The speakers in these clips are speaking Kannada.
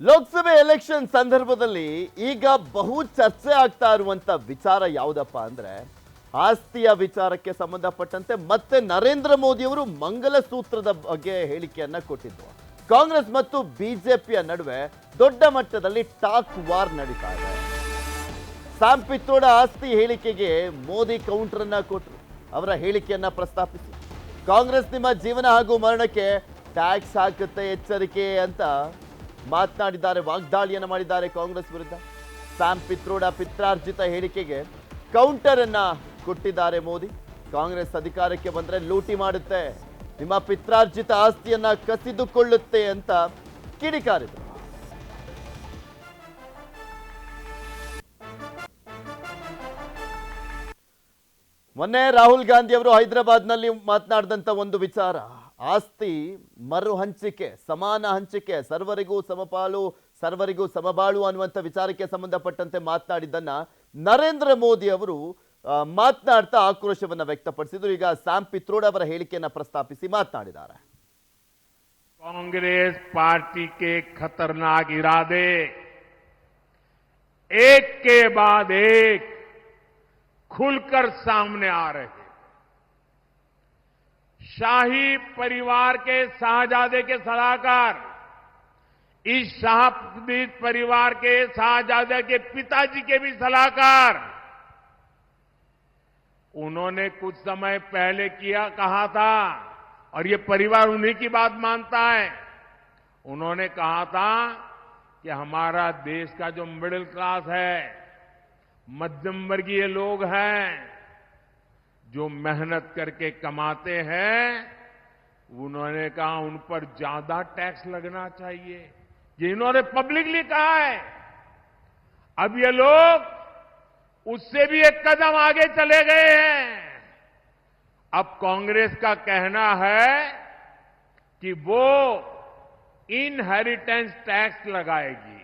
ಲೋಕಸಭೆ ಎಲೆಕ್ಷನ್ ಸಂದರ್ಭದಲ್ಲಿ ಈಗ ಬಹು ಚರ್ಚೆ ಆಗ್ತಾ ಇರುವಂತ ವಿಚಾರ ಯಾವುದಪ್ಪ ಅಂದ್ರೆ ಆಸ್ತಿಯ ವಿಚಾರಕ್ಕೆ ಸಂಬಂಧಪಟ್ಟಂತೆ ಮತ್ತೆ ನರೇಂದ್ರ ಮೋದಿಯವರು ಮಂಗಲಸೂತ್ರದ ಬಗ್ಗೆ ಹೇಳಿಕೆಯನ್ನ ಕೊಟ್ಟಿದ್ರು ಕಾಂಗ್ರೆಸ್ ಮತ್ತು ಬಿಜೆಪಿಯ ನಡುವೆ ದೊಡ್ಡ ಮಟ್ಟದಲ್ಲಿ ಟಾಕ್ ವಾರ್ ನಡೀತಾ ಇದೆ. ಪಿತ್ರೋಡ ಆಸ್ತಿ ಹೇಳಿಕೆಗೆ ಮೋದಿ ಕೌಂಟರ್ ಅನ್ನ ಕೊಟ್ಟರು ಅವರ ಹೇಳಿಕೆಯನ್ನ ಪ್ರಸ್ತಾಪಿಸಿ. ಕಾಂಗ್ರೆಸ್ ನಿಮ್ಮ ಜೀವನ ಹಾಗೂ ಮರಣಕ್ಕೆ ಟ್ಯಾಕ್ಸ್ ಹಾಕುತ್ತೆ ಎಚ್ಚರಿಕೆ ಅಂತ ಮಾತನಾಡಿದ್ದಾರೆ, ವಾಗ್ದಾಳಿಯನ್ನ ಮಾಡಿದ್ದಾರೆ ಕಾಂಗ್ರೆಸ್ ವಿರುದ್ಧ. ಸ್ಯಾಮ್ ಪಿತ್ರೋಡ ಪಿತ್ರಾರ್ಜಿತ ಹೇಳಿಕೆಗೆ ಕೌಂಟರ್ ಅನ್ನ ಕೊಟ್ಟಿದ್ದಾರೆ ಮೋದಿ. ಕಾಂಗ್ರೆಸ್ ಅಧಿಕಾರಕ್ಕೆ ಬಂದ್ರೆ ಲೂಟಿ ಮಾಡುತ್ತೆ. ನಿಮ್ಮ ಪಿತ್ರಾರ್ಜಿತ ಆಸ್ತಿಯನ್ನ ಕಸಿದುಕೊಳ್ಳುತ್ತೆ ಅಂತ ಕಿಡಿಕಾರಿದರು ಮೊನ್ನೆ ರಾಹುಲ್ ಗಾಂಧಿ ಅವರು ಹೈದರಾಬಾದ್ನಲ್ಲಿ ಮಾತನಾಡಿದಂತ ಒಂದು ವಿಚಾರ. ಆಸ್ತಿ ಮರು ಹಂಚಿಕೆ ಸಮಾನ ಹಂಚಿಕೆ ಸರ್ವರಿಗೂ ಸಮಪಾಲು ಸರ್ವರಿಗೂ ಸಮಬಾಳು ಅನ್ನುವಂಥ ವಿಚಾರಕ್ಕೆ ಸಂಬಂಧಪಟ್ಟಂತೆ ಮಾತನಾಡಿದ್ದನ್ನ ನರೇಂದ್ರ ಮೋದಿ ಅವರು ಆ, ಮಾತನಾಡ್ತಾ ಆಕ್ರೋಶವನ್ನ ವ್ಯಕ್ತಪಡಿಸಿದ್ರು ಈಗ ಸ್ಯಾಮ್ ಪಿತ್ರೋಡ್ ಅವರ ಹೇಳಿಕೆಯನ್ನ ಪ್ರಸ್ತಾಪಿಸಿ ಮಾತನಾಡಿದ್ದಾರೆ कांग्रेस पार्टी के खतरनाक इरादे एक के बाद एक खुलकर सामने आ रहे हैं शाही परिवार के शाहजादे के सलाहकार, इस शाही परिवार के शाहजादे के पिताजी के भी सलाहकार। उन्होंने कुछ समय पहले किया, कहा था, और ये परिवार उन्हीं की बात मानता है। उन्होंने कहा था कि हमारा देश का जो मिडिल क्लास है, मध्यम वर्गीय लोग हैं जो मेहनत करके कमाते हैं, उन्होंने कहा उन पर ज़्यादा टैक्स लगना चाहिए। ये इन्होंने पब्लिकली कहा है, अब ये लोग उससे भी एक कदम आगे चले गए हैं। अब कांग्रेस का कहना है कि वो इनहेरिटेंस टैक्स लगाएगी।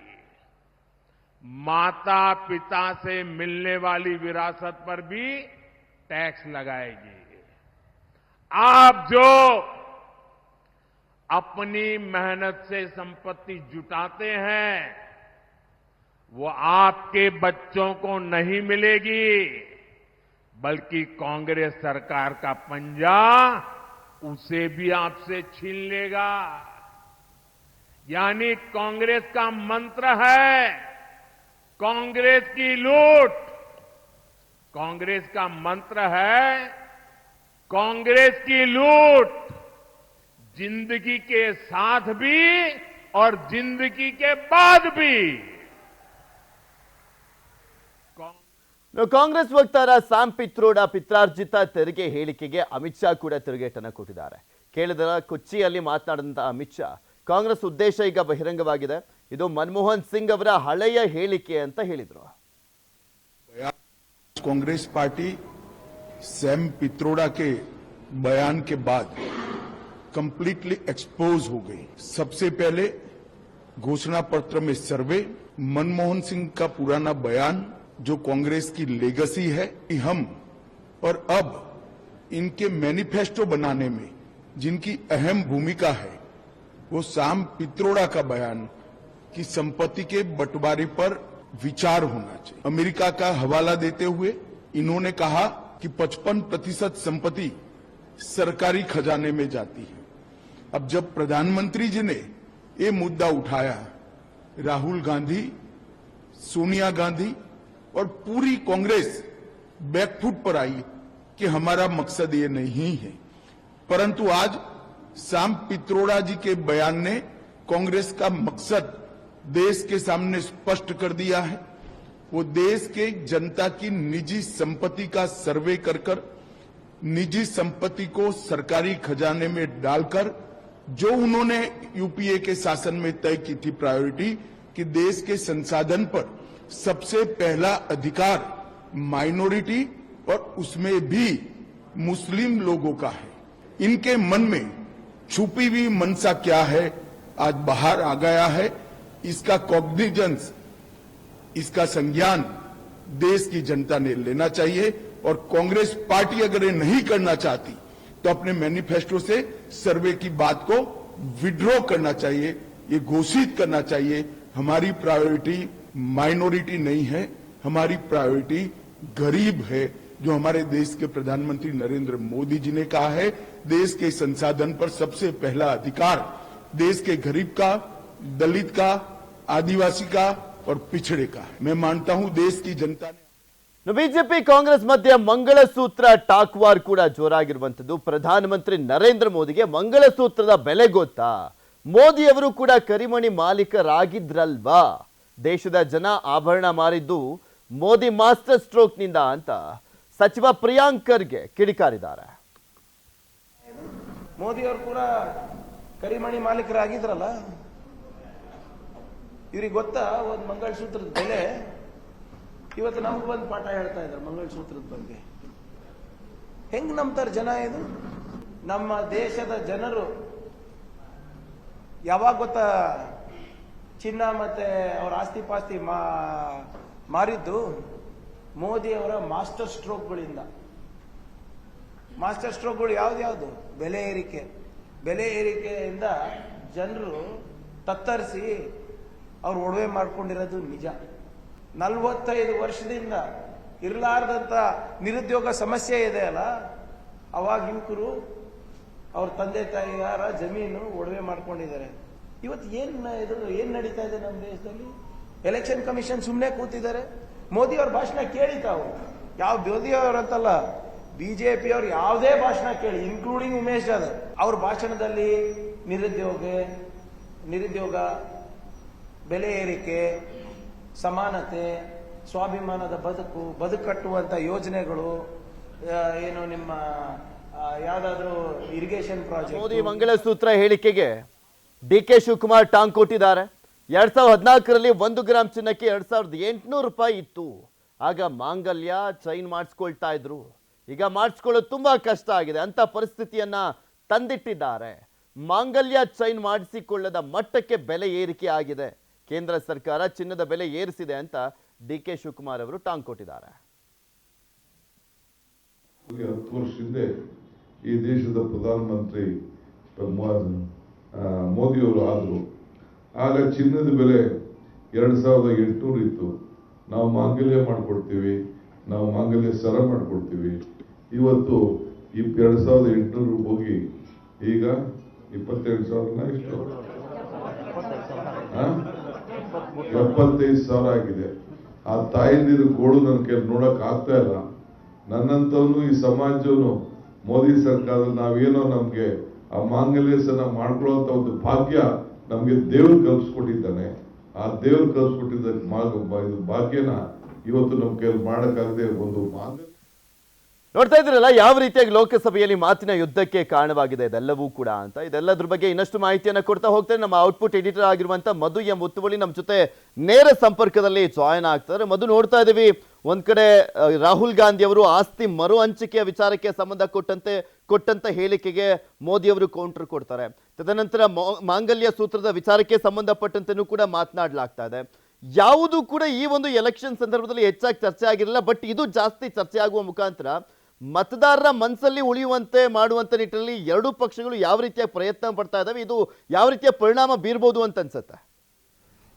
माता पिता से मिलने वाली विरासत पर भी टैक्स लगाएगी। आप जो अपनी मेहनत से संपत्ति जुटाते हैं, वो आपके बच्चों को नहीं मिलेगी, बल्कि कांग्रेस सरकार का पंजा उसे भी आपसे छीन लेगा। यानी कांग्रेस का मंत्र है, कांग्रेस की लूट कांग्रेस का मंत्र है कांग्रेस की लूट जिंदगी के साथ भी और जिंदगी के बाद भी कांग्रेस ಇನ್ನು ಕಾಂಗ್ರೆಸ್ ವಕ್ತಾರ ಸ್ಯಾಮ್ ಪಿತ್ರೋಡ ಪಿತ್ರಾರ್ಜಿತ ತೆರಿಗೆ ಹೇಳಿಕೆಗೆ ಅಮಿತ್ ಶಾ ಕೂಡ ತಿರುಗೇಟನ್ನ ಕೊಟ್ಟಿದ್ದಾರೆ ಕೇಳಿದ ಕೊಚ್ಚಿಯಲ್ಲಿ ಮಾತನಾಡಿದಂತ ಅಮಿತ್ ಶಾ ಕಾಂಗ್ರೆಸ್ ಉದ್ದೇಶ ಈಗ ಬಹಿರಂಗವಾಗಿದೆ ಇದು ಮನಮೋಹನ್ ಸಿಂಗ್ ಅವರ ಹಳೆಯ ಹೇಳಿಕೆ ಅಂತ ಹೇಳಿದ್ರು कांग्रेस पार्टी सैम पित्रोड़ा के बयान के बाद कंप्लीटली एक्सपोज हो गई। सबसे पहले घोषणा पत्र में सर्वे, मनमोहन सिंह का पुराना बयान, जो कांग्रेस की लेगेसी है, कि हम और अब इनके मैनिफेस्टो बनाने में जिनकी अहम भूमिका है, वो शाम पित्रोड़ा का बयान, कि संपत्ति के बंटवारे पर विचार होना चाहिए। अमेरिका का हवाला देते हुए इन्होंने कहा कि 55 प्रतिशत संपत्ति सरकारी खजाने में जाती है। अब जब प्रधानमंत्री जी ने ये मुद्दा उठाया, राहुल गांधी, सोनिया गांधी और पूरी कांग्रेस बैकफुट पर आई कि हमारा मकसद ये नहीं है। परंतु आज शाम पित्रोड़ा जी के बयान ने कांग्रेस का मकसद देश के सामने स्पष्ट कर दिया है। वो देश के जनता की निजी संपत्ति का सर्वे कर कर निजी संपत्ति को सरकारी खजाने में डालकर जो उन्होंने यूपीए के शासन में तय की थी प्रायोरिटी कि देश के संसाधन पर सबसे पहला अधिकार माइनॉरिटी और उसमें भी मुस्लिम लोगों का है। इनके मन में छुपी हुई मनसा क्या है? आज बाहर आ गया है। इसका कॉग्निजेंस इसका संज्ञान देश की जनता ने लेना चाहिए और कांग्रेस पार्टी अगर ये नहीं करना चाहती तो अपने मैनिफेस्टो से सर्वे की बात को विड्रॉ करना चाहिए, ये घोषित करना चाहिए। हमारी प्रायोरिटी माइनॉरिटी नहीं है, हमारी प्रायोरिटी गरीब है, जो हमारे देश के प्रधानमंत्री नरेंद्र मोदी जी ने कहा है। देश के संसाधन पर सबसे पहला अधिकार देश के गरीब का, दलित का आदिवासी का और पिछड़े का है मैं मानता हूं देश की जनता ने ಬಿಜೆಪಿ ಕಾಂಗ್ರೆಸ್ ಮಧ್ಯೆ ಮಂಗಳಸೂತ್ರ ಟಾಕ್ ವಾರ್ ಕೂಡ ಜೋರಾಗಿರುವಂತದ್ದು ಪ್ರಧಾನಮಂತ್ರಿ ನರೇಂದ್ರ ಮೋದಿಗೆ ಮಂಗಳಸೂತ್ರದ ಬೆಲೆ ಗೊತ್ತಾ ಮೋದಿ ಅವರು ಕೂಡ ಕರಿಮಣಿ ಮಾಲೀಕರಾಗಿದ್ರಲ್ವಾ ದೇಶದ ಜನ ಆಭರಣ ಮಾರಿದ್ದು ಮೋದಿ ಮಾಸ್ಟರ್ ಸ್ಟ್ರೋಕ್ ನಿಂದ ಅಂತ ಸಚಿವ ಪ್ರಿಯಾಂಕ್ ಖರ್ಗೆ ಕಿಡಿಕಾರಿದ್ದಾರೆ ಮೋದಿಯವರು ಕೂಡ ಕರಿಮಣಿ ಮಾಲೀಕರಾಗಿದ್ರಲ್ಲ ಇವ್ರಿಗೆ ಗೊತ್ತಾ? ಒಂದು ಮಂಗಳಸೂತ್ರದ ಬೆಲೆ. ಇವತ್ತು ನಮ್ಗೆ ಬಂದು ಪಾಠ ಹೇಳ್ತಾ ಇದ್ದಾರೆ ಮಂಗಳಸೂತ್ರದ ಬಗ್ಗೆ. ಹೆಂಗ್ ನಂಬ್ತಾರೆ ಜನ ಇದು? ನಮ್ಮ ದೇಶದ ಜನರು ಯಾವಾಗ ಗೊತ್ತಾ? ಚಿನ್ನ ಮತ್ತೆ ಅವ್ರ ಆಸ್ತಿ ಪಾಸ್ತಿ ಮಾ, ಮಾರಿದ್ದು ಮೋದಿ ಅವರ ಮಾಸ್ಟರ್ ಸ್ಟ್ರೋಕ್ಗಳಿಂದ. ಮಾಸ್ಟರ್ ಸ್ಟ್ರೋಕ್ಗಳು ಯಾವ್ದ್ಯಾವ್ದು ಬೆಲೆ ಏರಿಕೆ. ಬೆಲೆ ಏರಿಕೆಯಿಂದ ಜನರು ತತ್ತರಿಸಿ ಅವ್ರು ಒಡವೆ ಮಾಡ್ಕೊಂಡಿರೋದು ನಿಜ. ನಲವತ್ತೈದು ವರ್ಷದಿಂದ ಇರಲಾರ್ದಂತ ನಿರುದ್ಯೋಗ ಸಮಸ್ಯೆ ಇದೆ ಅಲ್ಲ? ಅವಾಗ ಯುವಕರು ಅವ್ರ ತಂದೆ ತಾಯಿಗಾರ ಜಮೀನು ಒಡವೆ ಮಾಡ್ಕೊಂಡಿದ್ದಾರೆ. ಇವತ್ತು ಏನ್ ಇದು ಏನ್ ನಡೀತಾ ಇದೆ ನಮ್ಮ ದೇಶದಲ್ಲಿ? ಎಲೆಕ್ಷನ್ ಕಮಿಷನ್ ಸುಮ್ಮನೆ ಕೂತಿದ್ದಾರೆ. ಮೋದಿ ಅವ್ರ ಭಾಷಣ ಕೇಳಿ ತಾವು. ಯಾವ ಮೋದಿ ಅವರಂತಲ್ಲ ಬಿಜೆಪಿ ಅವ್ರು ಯಾವುದೇ ಭಾಷಣ ಕೇಳಿ ಇನ್ಕ್ಲೂಡಿಂಗ್ ಉಮೇಶ್ ಯಾದವ್ ಅವ್ರ ಭಾಷಣದಲ್ಲಿ ನಿರುದ್ಯೋಗ ನಿರುದ್ಯೋಗ ಬೆಲೆ ಏರಿಕೆ, ಸಮಾನತೆ, ಸ್ವಾಭಿಮಾನದ ಬದುಕು ಬದುಕಟ್ಟುವಂಥ ಯೋಜನೆಗಳು ಏನು ನಿಮ್ಮ ಯಾವ್ದಾದ್ರು ಇರಿಗೇಷನ್ ಪ್ರಾಜೆಕ್ಟ್ ಮೋದಿ ಮಂಗಳ ಸೂತ್ರ ಹೇಳಿಕೆಗೆ ಡಿ ಕೆ ಶಿವಕುಮಾರ್ ಟಾಂಗ್ ಕೊಟ್ಟಿದ್ದಾರೆ. ಎರಡ್ ಸಾವಿರದ ಹದಿನಾಲ್ಕರಲ್ಲಿ ಒಂದು ಗ್ರಾಮ್ ಚಿನ್ನಕ್ಕೆ ಎರಡ್ ಸಾವಿರದ ಎಂಟುನೂರು ರೂಪಾಯಿ ಇತ್ತು. ಆಗ ಮಾಂಗಲ್ಯ ಚೈನ್ ಮಾಡಿಸ್ಕೊಳ್ತಾ ಇದ್ರು. ಈಗ ಮಾಡಿಸ್ಕೊಳ್ಳೋದು ತುಂಬಾ ಕಷ್ಟ ಆಗಿದೆ. ಅಂತ ಪರಿಸ್ಥಿತಿಯನ್ನ ತಂದಿಟ್ಟಿದ್ದಾರೆ. ಮಾಂಗಲ್ಯ ಚೈನ್ ಮಾಡಿಸಿಕೊಳ್ಳದ ಮಟ್ಟಕ್ಕೆ ಬೆಲೆ ಏರಿಕೆ ಆಗಿದೆ. ಕೇಂದ್ರ ಸರ್ಕಾರ ಚಿನ್ನದ ಬೆಲೆ ಏರಿಸಿದೆ ಅಂತ ಡಿ ಕೆ ಶಿವಕುಮಾರ್ ಅವರು ಟಾಂಗ್ ಕೊಟ್ಟಿದ್ದಾರೆ. ಹತ್ತು ವರ್ಷ ಹಿಂದೆ ಈ ದೇಶದ ಪ್ರಧಾನಮಂತ್ರಿ ಮೋದಿಯವರು ಆದರು. ಆಗ ಚಿನ್ನದ ಬೆಲೆ ಎರಡು ಸಾವಿರದ ಎಂಟುನೂರು ಇತ್ತು. ನಾವು ಮಾಂಗಲ್ಯ ಮಾಡಿಕೊಡ್ತೀವಿ, ನಾವು ಮಾಂಗಲ್ಯ ಸರ ಮಾಡಿಕೊಡ್ತೀವಿ. ಇವತ್ತು ಇಪ್, ಎರಡು ಸಾವಿರದ ಎಂಟುನೂರು ಹೋಗಿ ಈಗ ಇಪ್ಪತ್ತೆರಡು ಸಾವಿರನ ಇಷ್ಟು. ಆ? ಎಪ್ಪತ್ತೈದು ಸಾವಿರ ಆಗಿದೆ. ಆ ತಾಯಂದಿರು ಗೋಳು ನನ್ನ ಕೈ ನೋಡಕ್ ಆಗ್ತಾ ಇಲ್ಲ. ನನ್ನಂತವನು ಈ ಸಮಾಜವನು ಮೋದಿ ಸರ್ಕಾರದಲ್ಲಿ ನಾವೇನೋ ನಮ್ಗೆ ಆ ಮಾಂಗಲ್ಯಸನ ಮಾಡ್ಕೊಳ್ಳೋಂತ ಒಂದು ಭಾಗ್ಯ ನಮ್ಗೆ ದೇವ್ರು ಕಲ್ಪಿಸ್ಕೊಟ್ಟಿದ್ದಾನೆ. ಆ ದೇವ್ರು ಕಲ್ಪಿಸ್ಕೊಟ್ಟಿದ್ದ ಭಾಗ್ಯನ ಇವತ್ತು ನಮ್ ಕೈಯಲ್ಲಿ ಮಾಡಕ್ಕಾಗದೆ ಒಂದು ಮಾಂಗಲ್ಯ ನೋಡ್ತಾ ಇದ್ರಲ್ಲ ಯಾವ ರೀತಿಯಾಗಿ ಲೋಕಸಭೆಯಲ್ಲಿ ಮಾತಿನ ಯುದ್ಧಕ್ಕೆ ಕಾರಣವಾಗಿದೆ, ಇದೆಲ್ಲವೂ ಕೂಡ ಅಂತ. ಇದೆಲ್ಲದ್ರ ಬಗ್ಗೆ ಇನ್ನಷ್ಟು ಮಾಹಿತಿಯನ್ನು ಕೊಡ್ತಾ ಹೋಗ್ತಾರೆ ನಮ್ಮ ಔಟ್ಪುಟ್ ಎಡಿಟರ್ ಆಗಿರುವಂತ ಮಧು ಎಂ ಮುತ್ತುವಳಿ ನಮ್ಮ ಜೊತೆ ನೇರ ಸಂಪರ್ಕದಲ್ಲಿ ಜಾಯಿನ್ ಆಗ್ತಾರೆ. ಮಧು, ನೋಡ್ತಾ ಇದೀವಿ ಒಂದ್ ಕಡೆ ರಾಹುಲ್ ಗಾಂಧಿ ಅವರು ಆಸ್ತಿ ಮರು ಹಂಚಿಕೆಯ ವಿಚಾರಕ್ಕೆ ಸಂಬಂಧ ಕೊಟ್ಟಂತೆ, ಕೊಟ್ಟಂತ ಹೇಳಿಕೆಗೆ ಮೋದಿ ಅವರು ಕೌಂಟರ್ ಕೊಡ್ತಾರೆ. ತದನಂತರ ಮಾಂಗಲ್ಯ ಸೂತ್ರದ ವಿಚಾರಕ್ಕೆ ಸಂಬಂಧಪಟ್ಟಂತೆನೂ ಕೂಡ ಮಾತನಾಡಲಾಗ್ತಾ ಇದೆ. ಯಾವುದು ಕೂಡ ಈ ಒಂದು ಎಲೆಕ್ಷನ್ ಸಂದರ್ಭದಲ್ಲಿ ಹೆಚ್ಚಾಗಿ ಚರ್ಚೆ ಆಗಿರಲಿಲ್ಲ ಬಟ್ ಇದು ಜಾಸ್ತಿ ಚರ್ಚೆ ಆಗುವ ಮುಖಾಂತರ ಮತದಾರರ ಮನಸ್ಸಲ್ಲಿ ಉಳಿಯುವಂತೆ ಮಾಡುವಂಥ ನಿಟ್ಟಿನಲ್ಲಿ ಎರಡೂ ಪಕ್ಷಗಳು ಯಾವ ರೀತಿಯ ಪ್ರಯತ್ನ ಪಡ್ತಾ ಇದಾವೆ, ಇದು ಯಾವ ರೀತಿಯ ಪರಿಣಾಮ ಬೀರ್ಬೋದು ಅಂತ ಅನ್ಸುತ್ತೆ?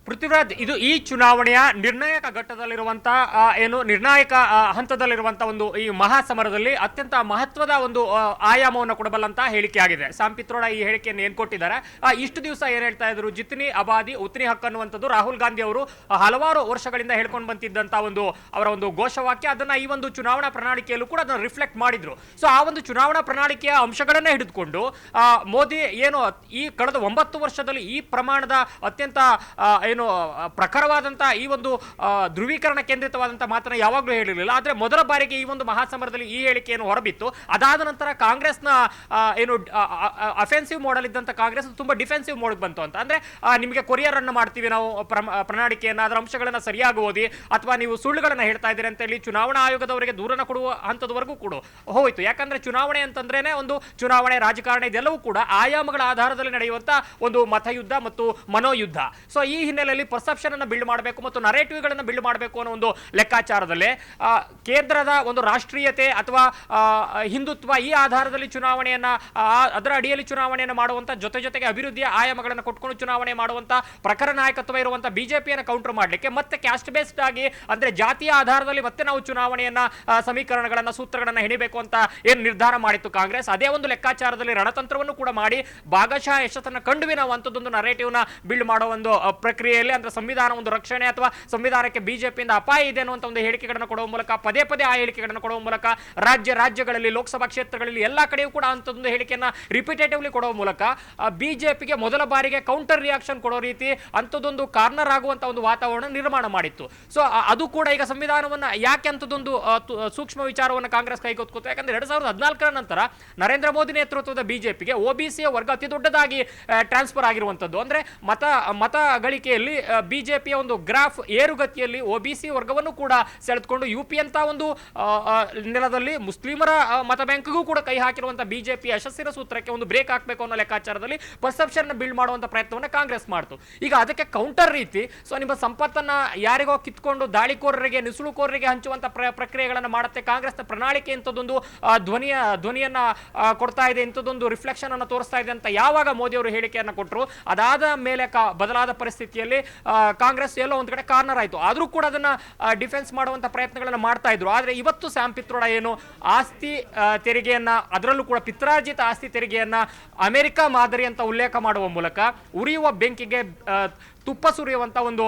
ಪೃಥ್ವಿರಾಜ್ ಇದು ಈ ಚುನಾವಣೆಯ ನಿರ್ಣಾಯಕ ಘಟ್ಟದಲ್ಲಿರುವಂತಹ ಏನು ನಿರ್ಣಾಯಕ ಆ, ಹಂತದಲ್ಲಿರುವಂತಹ ಒಂದು ಈ ಮಹಾಸಮರದಲ್ಲಿ ಅತ್ಯಂತ ಮಹತ್ವದ ಒಂದು ಆಯಾಮವನ್ನು ಕೊಡಬಲ್ಲಂತ ಹೇಳಿಕೆ ಆಗಿದೆ. ಸಾಂಪಿತ್ರೋಡ ಈ ಹೇಳಿಕೆಯನ್ನು ಏನ್ ಕೊಟ್ಟಿದ್ದಾರೆ? ಇಷ್ಟು ದಿವಸ ಏನ್ ಹೇಳ್ತಾ ಇದ್ರು? ಜಿತ್ನಿ ಅಬಾದಿ ಉತ್ನಿ ಹಕ್ ಅನ್ನುವಂಥದ್ದು ರಾಹುಲ್ ಗಾಂಧಿ ಅವರು ಹಲವಾರು ವರ್ಷಗಳಿಂದ ಹೇಳ್ಕೊಂಡು ಬಂತಿದ್ದಂತ ಒಂದು ಅವರ ಒಂದು ಘೋಷವಾಕ್ಯ. ಅದನ್ನ ಈ ಒಂದು ಚುನಾವಣಾ ಪ್ರಣಾಳಿಕೆಯಲ್ಲೂ ಕೂಡ ಅದನ್ನು ರಿಫ್ಲೆಕ್ಟ್ ಮಾಡಿದ್ರು. ಸೊ ಆ ಒಂದು ಚುನಾವಣಾ ಪ್ರಣಾಳಿಕೆಯ ಅಂಶಗಳನ್ನೇ ಹಿಡಿದುಕೊಂಡು ಮೋದಿ ಏನು ಈ ಕಳೆದ ಒಂಬತ್ತು ವರ್ಷದಲ್ಲಿ ಈ ಪ್ರಮಾಣದ ಅತ್ಯಂತ ಏನು ಪ್ರಖರವಾದಂಥ ಈ ಒಂದು ಧ್ರುವೀಕರಣ ಕೇಂದ್ರಿತವಾದಂಥ ಮಾತನ್ನ ಯಾವಾಗಲೂ ಹೇಳಿರಲಿಲ್ಲ. ಆದ್ರೆ ಮೊದಲ ಬಾರಿಗೆ ಈ ಒಂದು ಮಹಾಸಮರದಲ್ಲಿ ಈ ಹೇಳಿಕೆಯನ್ನು ಹೊರಬಿತ್ತು. ಅದಾದ ನಂತರ ಕಾಂಗ್ರೆಸ್ನ ಏನು ಅಫೆನ್ಸಿವ್ ಮೋಡಲ್ ಇದ್ದಂತ ಕಾಂಗ್ರೆಸ್ ತುಂಬಾ ಡಿಫೆನ್ಸಿವ್ ಮೋಡ್ ಬಂತು ಅಂತ. ಅಂದ್ರೆ ನಿಮಗೆ ಕೊರಿಯರ್ ಅನ್ನು ಮಾಡ್ತೀವಿ ನಾವು ಪ್ರಣಾಳಿಕೆಯನ್ನು, ಅದರ ಅಂಶಗಳನ್ನ ಸರಿಯಾಗಿ ಓದಿ, ಅಥವಾ ನೀವು ಸುಳ್ಳುಗಳನ್ನ ಹೇಳ್ತಾ ಇದ್ದೀರಿ ಅಂತ ಹೇಳಿ ಚುನಾವಣಾ ಆಯೋಗದವರಿಗೆ ದೂರನ ಕೊಡುವ ಹಂತದವರೆಗೂ ಕೂಡ ಹೋಯಿತು. ಯಾಕಂದ್ರೆ ಚುನಾವಣೆ ಅಂತಂದ್ರೇನೆ ಒಂದು ಚುನಾವಣೆ ರಾಜಕಾರಣ ಇದೆಲ್ಲವೂ ಕೂಡ ಆಯಾಮಗಳ ಆಧಾರದಲ್ಲಿ ನಡೆಯುವಂತ ಒಂದು ಮತಯುದ್ಧ ಮತ್ತು ಮನೋಯುದ್ಧ. ಸೊ ಈ ಹಿನ್ನೆಲೆ ಹಿನ್ನೆಲೆಯಲ್ಲಿ ಪರ್ಸೆಪ್ಷನ್ ಅನ್ನು ಬಿಲ್ಡ್ ಮಾಡಬೇಕು ಮತ್ತು ನರೇಟಿವ್ಗಳನ್ನು ಬಿಲ್ಡ್ ಮಾಡಬೇಕು ಅನ್ನೋ ಒಂದು ಲೆಕ್ಕಾಚಾರದಲ್ಲಿ ಕೇಂದ್ರದ ಒಂದು ರಾಷ್ಟ್ರೀಯತೆ ಅಥವಾ ಹಿಂದುತ್ವ ಈ ಆಧಾರದಲ್ಲಿ ಚುನಾವಣೆಯನ್ನ ಅದರ ಅಡಿಯಲ್ಲಿ ಚುನಾವಣೆಯನ್ನು ಮಾಡುವಂತ ಜೊತೆ ಜೊತೆಗೆ ಅಭಿವೃದ್ಧಿಯ ಆಯಾಮಗಳನ್ನು ಕೊಟ್ಕೊಂಡು ಚುನಾವಣೆ ಮಾಡುವಂತ ಪ್ರಖರ ನಾಯಕತ್ವ ಇರುವಂತ ಬಿಜೆಪಿಯನ್ನು ಕೌಂಟರ್ ಮಾಡಲಿಕ್ಕೆ ಮತ್ತೆ ಕ್ಯಾಸ್ಟ್ ಬೇಸ್ಡ್ ಆಗಿ ಅಂದ್ರೆ ಜಾತಿಯ ಆಧಾರದಲ್ಲಿ ಮತ್ತೆ ನಾವು ಚುನಾವಣೆಯನ್ನ ಸಮೀಕರಣಗಳನ್ನು ಸೂತ್ರಗಳನ್ನ ಹೆಣಿಬೇಕು ಅಂತ ಏನು ನಿರ್ಧಾರ ಮಾಡಿತ್ತು ಕಾಂಗ್ರೆಸ್ ಅದೇ ಒಂದು ಲೆಕ್ಕಾಚಾರದಲ್ಲಿ ರಣತಂತ್ರವನ್ನು ಕೂಡ ಮಾಡಿ ಭಾಗಶಃ ಯಶಸ್ಸನ್ನು ಕಂಡುವಿ ನಾವು ಅಂಥದ್ದೊಂದು ನರೇಟಿವ್ನ ಬಿಲ್ಡ್ ಮಾಡೋ ಒಂದು ಆ, ಪ್ರಕ್ರಿಯೆಯಲ್ಲಿ ಅಂದ್ರೆ ಸಂವಿಧಾನ ಒಂದು ರಕ್ಷಣೆ ಅಥವಾ ಸಂವಿಧಾನಕ್ಕೆ ಬಿಜೆಪಿಯಿಂದ ಅಪಾಯ ಇದೆ ಅನ್ನುವಂತ ಒಂದು ಹೇಳಿಕೆಗಳನ್ನು ಕೊಡುವ ಮೂಲಕ, ಪದೇ ಪದೇ ಆ ಹೇಳಿಕೆಗಳನ್ನು ಕೊಡುವ ಮೂಲಕ, ರಾಜ್ಯ, ರಾಜ್ಯಗಳಲ್ಲಿ, ಲೋಕಸಭಾ ಕ್ಷೇತ್ರಗಳಲ್ಲಿ ಎಲ್ಲ ಕಡೆಯೂ ಕೂಡ ಅಂತದೊಂದು ಹೇಳಿಕೆಯನ್ನ ರಿಪಿಟೇಟಿವ್ಲಿ ಕೊಡುವ ಮೂಲಕ ಬಿಜೆಪಿಗೆ ಮೊದಲ ಬಾರಿಗೆ ಕೌಂಟರ್ ರಿಯಾಕ್ಷನ್ ಕೊಡೋ ರೀತಿ ಅಂಥದ್ದೊಂದು ಕಾರ್ನರ್ ಆಗುವಂತ ಒಂದು ವಾತಾವರಣ ನಿರ್ಮಾಣ ಮಾಡಿತ್ತು. ಸೊ ಅದು ಕೂಡ ಈಗ ಸಂವಿಧಾನವನ್ನ ಯಾಕೆ ಅಂತದೊಂದು ಸೂಕ್ಷ್ಮ ವಿಚಾರವನ್ನು ಕಾಂಗ್ರೆಸ್ ಕೈಗೊತ್ಕೋತು ಯಾಕಂದ್ರೆ ಎರಡ್ ಸಾವಿರದ ಹದಿನಾಲ್ಕರ ನಂತರ ನರೇಂದ್ರ ಮೋದಿ ನೇತೃತ್ವದ ಬಿಜೆಪಿಗೆ ಒಬಿಸಿಯ ವರ್ಗ ಅತಿ ದೊಡ್ಡದಾಗಿ ಟ್ರಾನ್ಸ್ಫರ್ ಆಗಿರುವಂತದ್ದು ಅಂದ್ರೆ ಮತ ಮತ ಗಳಿಕೆಯಲ್ಲಿ ಬಿಜೆಪಿಯ ಒಂದು ಗ್ರಾಫ್ ಏರುಗತಿಯಲ್ಲಿ ಒಬಿಸಿ ವರ್ಗವನ್ನು ಕೂಡ ಸೆಳೆದುಕೊಂಡು ಯು ಪಿ ಅಂತ ಒಂದು ನೆಲದಲ್ಲಿ ಮುಸ್ಲಿಮರ ಮತ ಬ್ಯಾಂಕ್ಗೂ ಕೂಡ ಕೈ ಹಾಕಿರುವಂತಹ ಬಿಜೆಪಿ ಯಶಸ್ಸಿನ ಸೂತ್ರಕ್ಕೆ ಒಂದು ಬ್ರೇಕ್ ಹಾಕಬೇಕು ಅನ್ನೋ ಲೆಕ್ಕಾಚಾರದಲ್ಲಿ ಪರ್ಸೆಪ್ಷನ್ ಬಿಲ್ಡ್ ಮಾಡುವಂತ ಪ್ರಯತ್ನವನ್ನು ಕಾಂಗ್ರೆಸ್ ಮಾಡ್ತು. ಈಗ ಅದಕ್ಕೆ ಕೌಂಟರ್ ರೀತಿ, ಸೊ ನಿಮ್ಮ ಸಂಪತ್ತನ್ನ ಯಾರಿಗೋ ಕಿತ್ಕೊಂಡು ದಾಳಿಕೋರರಿಗೆ, ನುಸುಳುಕೋರರಿಗೆ ಹಂಚುವಂತ ಪ್ರ, ಪ್ರಕ್ರಿಯೆಗಳನ್ನು ಮಾಡುತ್ತೆ ಕಾಂಗ್ರೆಸ್ನ ಪ್ರಣಾಳಿಕೆ ಇಂಥದ್ದೊಂದು ಧ್ವನಿಯ, ಧ್ವನಿಯನ್ನ ಕೊಡ್ತಾ ಇದೆ, ಇಂಥದ್ದೊಂದು ರಿಫ್ಲೆಕ್ಷನ್ ಅನ್ನು ತೋರಿಸ್ತಾ ಇದೆ ಅಂತ ಯಾವಾಗ ಮೋದಿ ಅವರು ಹೇಳಿಕೆಯನ್ನು ಕೊಟ್ಟರು ಅದಾದ ಮೇಲೆ ಬದಲಾದ ಪರಿಸ್ಥಿತಿಯಲ್ಲಿ ಕಾಂಗ್ರೆಸ್ ಎಲ್ಲೋ ಒಂದು ಕಡೆ ಕಾರ್ನರ್ ಆಯಿತು. ಆದರೂ ಕೂಡ ಅದನ್ನ ಡಿಫೆನ್ಸ್ ಮಾಡುವಂತ ಪ್ರಯತ್ನಗಳನ್ನು ಮಾಡ್ತಾ ಇದ್ರು. ಆದ್ರೆ ಇವತ್ತು ಸ್ಯಾಮ್ ಪಿತ್ರೋಡ ಏನು, ಆಸ್ತಿ ತೆರಿಗೆಯನ್ನ, ಅದರಲ್ಲೂ ಕೂಡ ಪಿತ್ರಾರ್ಜಿತ ಆಸ್ತಿ ತೆರಿಗೆಯನ್ನ ಅಮೆರಿಕ ಮಾದರಿ ಅಂತ ಉಲ್ಲೇಖ ಮಾಡುವ ಮೂಲಕ ಉರಿಯುವ ಬೆಂಕಿಗೆ ತುಪ್ಪ ಸುರಿಯುವಂಥ ಒಂದು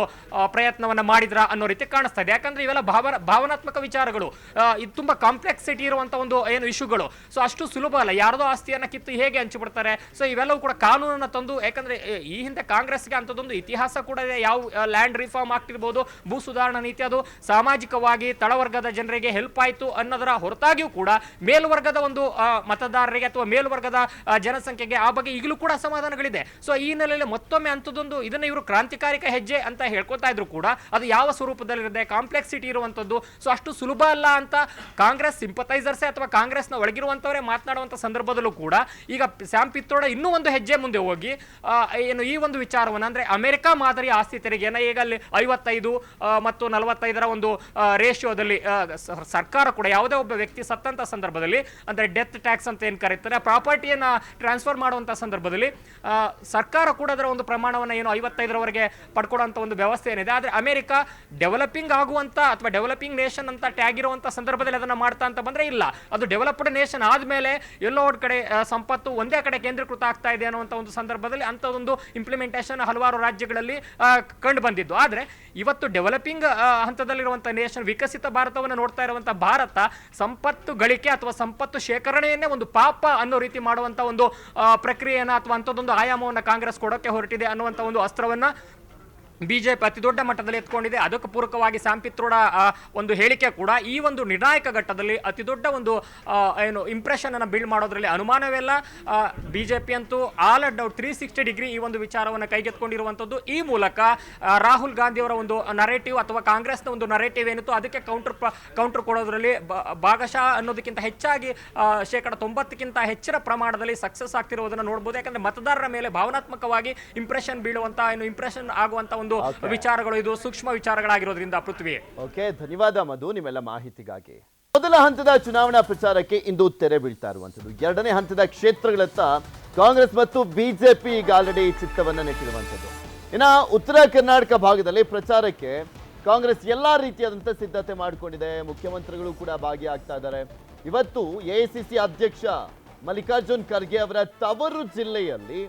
ಪ್ರಯತ್ನವನ್ನು ಮಾಡಿದ್ರ ಅನ್ನೋ ರೀತಿ ಕಾಣಿಸ್ತಾ ಇದೆ. ಯಾಕಂದ್ರೆ ಇವೆಲ್ಲ ಭಾವನ, ಭಾವನಾತ್ಮಕ ವಿಚಾರಗಳು. ಇದು ತುಂಬಾ ಕಾಂಪ್ಲೆಕ್ಸಿಟಿ ಇರುವಂಥ ಒಂದು, ಏನು ಇಶ್ಯೂಗಳು. ಸೊ ಅಷ್ಟು ಸುಲಭ ಅಲ್ಲ. ಯಾರದೋ ಆಸ್ತಿಯನ್ನ ಕಿತ್ತು ಹೇಗೆ ಹಂಚಿಬಿಡ್ತಾರೆ? ಸೊ ಇವೆಲ್ಲವೂ ಕೂಡ ಕಾನೂನನ್ನ ತಂದು, ಯಾಕಂದ್ರೆ ಈ ಹಿಂದೆ ಕಾಂಗ್ರೆಸ್ಗೆ ಅಂತದೊಂದು ಇತಿಹಾಸ ಕೂಡ ಇದೆ. ಯಾವ ಲ್ಯಾಂಡ್ ರಿಫಾರ್ಮ್ ಆಗ್ತಿರ್ಬೋದು, ಭೂ ಸುಧಾರಣಾ ನೀತಿ, ಅದು ಸಾಮಾಜಿಕವಾಗಿ ತಳವರ್ಗದ ಜನರಿಗೆ ಹೆಲ್ಪ್ ಆಯಿತು ಅನ್ನೋದರ ಹೊರತಾಗಿಯೂ ಕೂಡ ಮೇಲ್ವರ್ಗದ ಒಂದು ಮತದಾರರಿಗೆ ಅಥವಾ ಮೇಲ್ವರ್ಗದ ಜನಸಂಖ್ಯೆಗೆ ಆ ಬಗ್ಗೆ ಈಗಲೂ ಕೂಡ ಅಸಮಾಧಾನಗಳಿದೆ. ಸೊ ಈ ಹಿನ್ನೆಲೆಯಲ್ಲಿ ಮತ್ತೊಮ್ಮೆ ಅಂಥದ್ದೊಂದು ಇದನ್ನ ಇವರು ಕ್ರಾಂತಿಕಾರಿಕ ಹೆಜ್ಜೆ ಅಂತ ಹೇಳ್ಕೊತಾ ಇದ್ರು ಕೂಡ, ಅದು ಯಾವ ಸ್ವರೂಪದಲ್ಲಿರುತ್ತೆ ಕಾಂಪ್ಲೆಕ್ಸಿಟಿ ಇರುವಂಥದ್ದು. ಸೊ ಅಷ್ಟು ಸುಲಭ ಅಲ್ಲ ಅಂತ ಕಾಂಗ್ರೆಸ್ ಸಿಂಪತೈಸರ್ಸೇ ಅಥವಾ ಕಾಂಗ್ರೆಸ್ನ ಒಳಗಿರುವಂಥವರೇ ಮಾತನಾಡುವಂಥ ಸಂದರ್ಭದಲ್ಲೂ ಕೂಡ ಈಗ ಸ್ಯಾಮ್ ಪಿತ್ತೋಡ ಇನ್ನೂ ಒಂದು ಹೆಜ್ಜೆ ಮುಂದೆ ಹೋಗಿ ಏನು ಈ ಒಂದು ವಿಚಾರವನ್ನು, ಅಂದ್ರೆ ಅಮೆರಿಕ ಮಾದರಿ ಆಸ್ತಿ ತೆರಿಗೆಯನ್ನು ಈಗ ಅಲ್ಲಿ ಐವತ್ತೈದು ಮತ್ತು ನಲವತ್ತೈದರ ಒಂದು ರೇಷಿಯೋದಲ್ಲಿ ಸರ್ಕಾರ ಕೂಡ ಯಾವುದೇ ಒಬ್ಬ ವ್ಯಕ್ತಿ ಸತ್ತಂತ ಸಂದರ್ಭದಲ್ಲಿ, ಅಂದ್ರೆ ಡೆತ್ ಟ್ಯಾಕ್ಸ್ ಅಂತ ಏನು ಕರೀತಾರೆ ಪ್ರಾಪರ್ಟಿಯನ್ನು ಟ್ರಾನ್ಸ್ಫರ್ ಮಾಡುವಂತ ಸಂದರ್ಭದಲ್ಲಿ ಸರ್ಕಾರ ಕೂಡ ಅದರ ಒಂದು ಪ್ರಮಾಣವನ್ನು ಏನು ಐವತ್ತೈದರವರೆಗೆ ಪಡ್ಕೊಡುವಂತ ಒಂದು ವ್ಯವಸ್ಥೆ ಏನಿದೆ. ಆದರೆ ಅಮೆರಿಕ ಡೆವಲಪಿಂಗ್ ಆಗುವಂತ ಅಥವಾ ಡೆವಲಪಿಂಗ್ ನೇಷನ್ ಅಂತ ಟ್ಯಾಗ್ ಇರುವಂತ ಸಂದರ್ಭದಲ್ಲಿ ಅದನ್ನ ಮಾಡ್ತಾ ಅಂತ ಬಂದ್ರೆ ಇಲ್ಲ. ಅದು ಡೆವಲಪ್ಡ್ ನೇಷನ್ ಆದ್ಮೇಲೆ ಎಲ್ಲೋ ಒಂದ್ ಕಡೆ ಸಂಪತ್ತು ಒಂದೇ ಕಡೆ ಕೇಂದ್ರೀಕೃತ ಆಗ್ತಾ ಇದೆ ಅನ್ನುವಂಥ ಒಂದು ಸಂದರ್ಭದಲ್ಲಿ ಅಂಥದ್ದೊಂದು ಇಂಪ್ಲಿಮೆಂಟೇಷನ್ ಹಲವಾರು ರಾಜ್ಯಗಳಲ್ಲಿ ಕಂಡು ಬಂದಿದ್ದು. ಆದರೆ ಇವತ್ತು ಡೆವಲಪಿಂಗ್ ಹಂತದಲ್ಲಿರುವಂಥ ನೇಷನ್, ವಿಕಸಿತ ಭಾರತವನ್ನು ನೋಡ್ತಾ ಇರುವಂಥ ಭಾರತ ಸಂಪತ್ತು ಗಳಿಕೆ ಅಥವಾ ಸಂಪತ್ತು ಶೇಖರಣೆಯನ್ನೇ ಒಂದು ಪಾಪ ಅನ್ನೋ ರೀತಿ ಮಾಡುವಂಥ ಒಂದು ಪ್ರಕ್ರಿಯೆಯನ್ನ ಅಥವಾ ಅಂಥದ್ದೊಂದು ಆಯಾಮವನ್ನು ಕಾಂಗ್ರೆಸ್ ಕೊಡೋಕ್ಕೆ ಹೊರಟಿದೆ ಅನ್ನುವಂಥ ಒಂದು ಅಸ್ತ್ರವನ್ನ ಬಿಜೆಪಿ ಅತಿ ದೊಡ್ಡ ಮಟ್ಟದಲ್ಲಿ ಎತ್ಕೊಂಡಿದೆ. ಅದಕ್ಕೆ ಪೂರಕವಾಗಿ ಸಾಂಪಿತ್ರೋಡ ಒಂದು ಹೇಳಿಕೆ ಕೂಡ ಈ ಒಂದು ನಿರ್ಣಾಯಕ ಘಟ್ಟದಲ್ಲಿ ಅತಿ ದೊಡ್ಡ ಒಂದು ಏನು ಇಂಪ್ರೆಷನ್ ಅನ್ನು ಬಿಲ್ಡ್ ಮಾಡೋದ್ರಲ್ಲಿ ಅನುಮಾನವೆಲ್ಲ ಬಿಜೆಪಿ ಅಂತೂ all doubt three sixty degree ಈ ಒಂದು ವಿಚಾರವನ್ನು ಕೈಗೆತ್ಕೊಂಡಿರುವಂಥದ್ದು ಈ ಮೂಲಕ ರಾಹುಲ್ ಗಾಂಧಿ ಅವರ ಒಂದು ನರೇಟಿವ್ ಅಥವಾ ಕಾಂಗ್ರೆಸ್ನ ಒಂದು ನರೇಟಿವ್ ಏನಿತ್ತು ಅದಕ್ಕೆ ಕೌಂಟರ್ ಕೌಂಟರ್ ಕೊಡೋದ್ರಲ್ಲಿ ಭಾಗಶಃ ಅನ್ನೋದಕ್ಕಿಂತ ಹೆಚ್ಚಾಗಿ ಶೇಕಡ ತೊಂಬತ್ತಕ್ಕಿಂತ ಹೆಚ್ಚಿನ ಪ್ರಮಾಣದಲ್ಲಿ ಸಕ್ಸಸ್ ಆಗ್ತಿರೋದನ್ನು ನೋಡ್ಬೋದು. ಯಾಕಂದರೆ ಮತದಾರರ ಮೇಲೆ ಭಾವನಾತ್ಮಕವಾಗಿ ಇಂಪ್ರೆಷನ್ ಬೀಳುವಂಥ ಏನು ಇಂಪ್ರೆಷನ್ ಆಗುವಂಥ ಒಂದು ವಿಚಾರಗಳು ಇದು ಸೂಕ್ಷ್ಮ ವಿಚಾರಗಳಾಗಿರೋದ್ರಿಂದ ಪೃಥ್ವಿ. ಓಕೆ ಧನ್ಯವಾದ ಮಧು ನಿಮ್ಮೆಲ್ಲ ಮಾಹಿತಿಗಾಗಿ. ಮೊದಲ ಹಂತದ ಚುನಾವಣಾ ಪ್ರಚಾರಕ್ಕೆ ಇಂದು ತೆರೆ ಬೀಳ್ತಾ ಇರುವಂತದ್ದು ಎರಡನೇ ಹಂತದ ಕ್ಷೇತ್ರಗಳತ್ತ ಕಾಂಗ್ರೆಸ್ ಮತ್ತು ಬಿಜೆಪಿ ಈಗ ಆಲ್ರೆಡಿ ಚಿತ್ತವನ್ನ ನೆಟ್ಟಿರುವಂತದ್ದು ಇನ್ನ ಉತ್ತರ ಕರ್ನಾಟಕ ಭಾಗದಲ್ಲಿ ಪ್ರಚಾರಕ್ಕೆ ಕಾಂಗ್ರೆಸ್ ಎಲ್ಲಾ ರೀತಿಯಾದಂತಹ ಸಿದ್ಧತೆ ಮಾಡಿಕೊಂಡಿದೆ. ಮುಖ್ಯಮಂತ್ರಿಗಳು ಕೂಡ ಭಾಗಿಯಾಗ್ತಾ ಇದ್ದಾರೆ. ಇವತ್ತು ಎಐಸಿಸಿ ಅಧ್ಯಕ್ಷ ಮಲ್ಲಿಕಾರ್ಜುನ್ ಖರ್ಗೆ ಅವರ ತವರು ಜಿಲ್ಲೆಯಲ್ಲಿ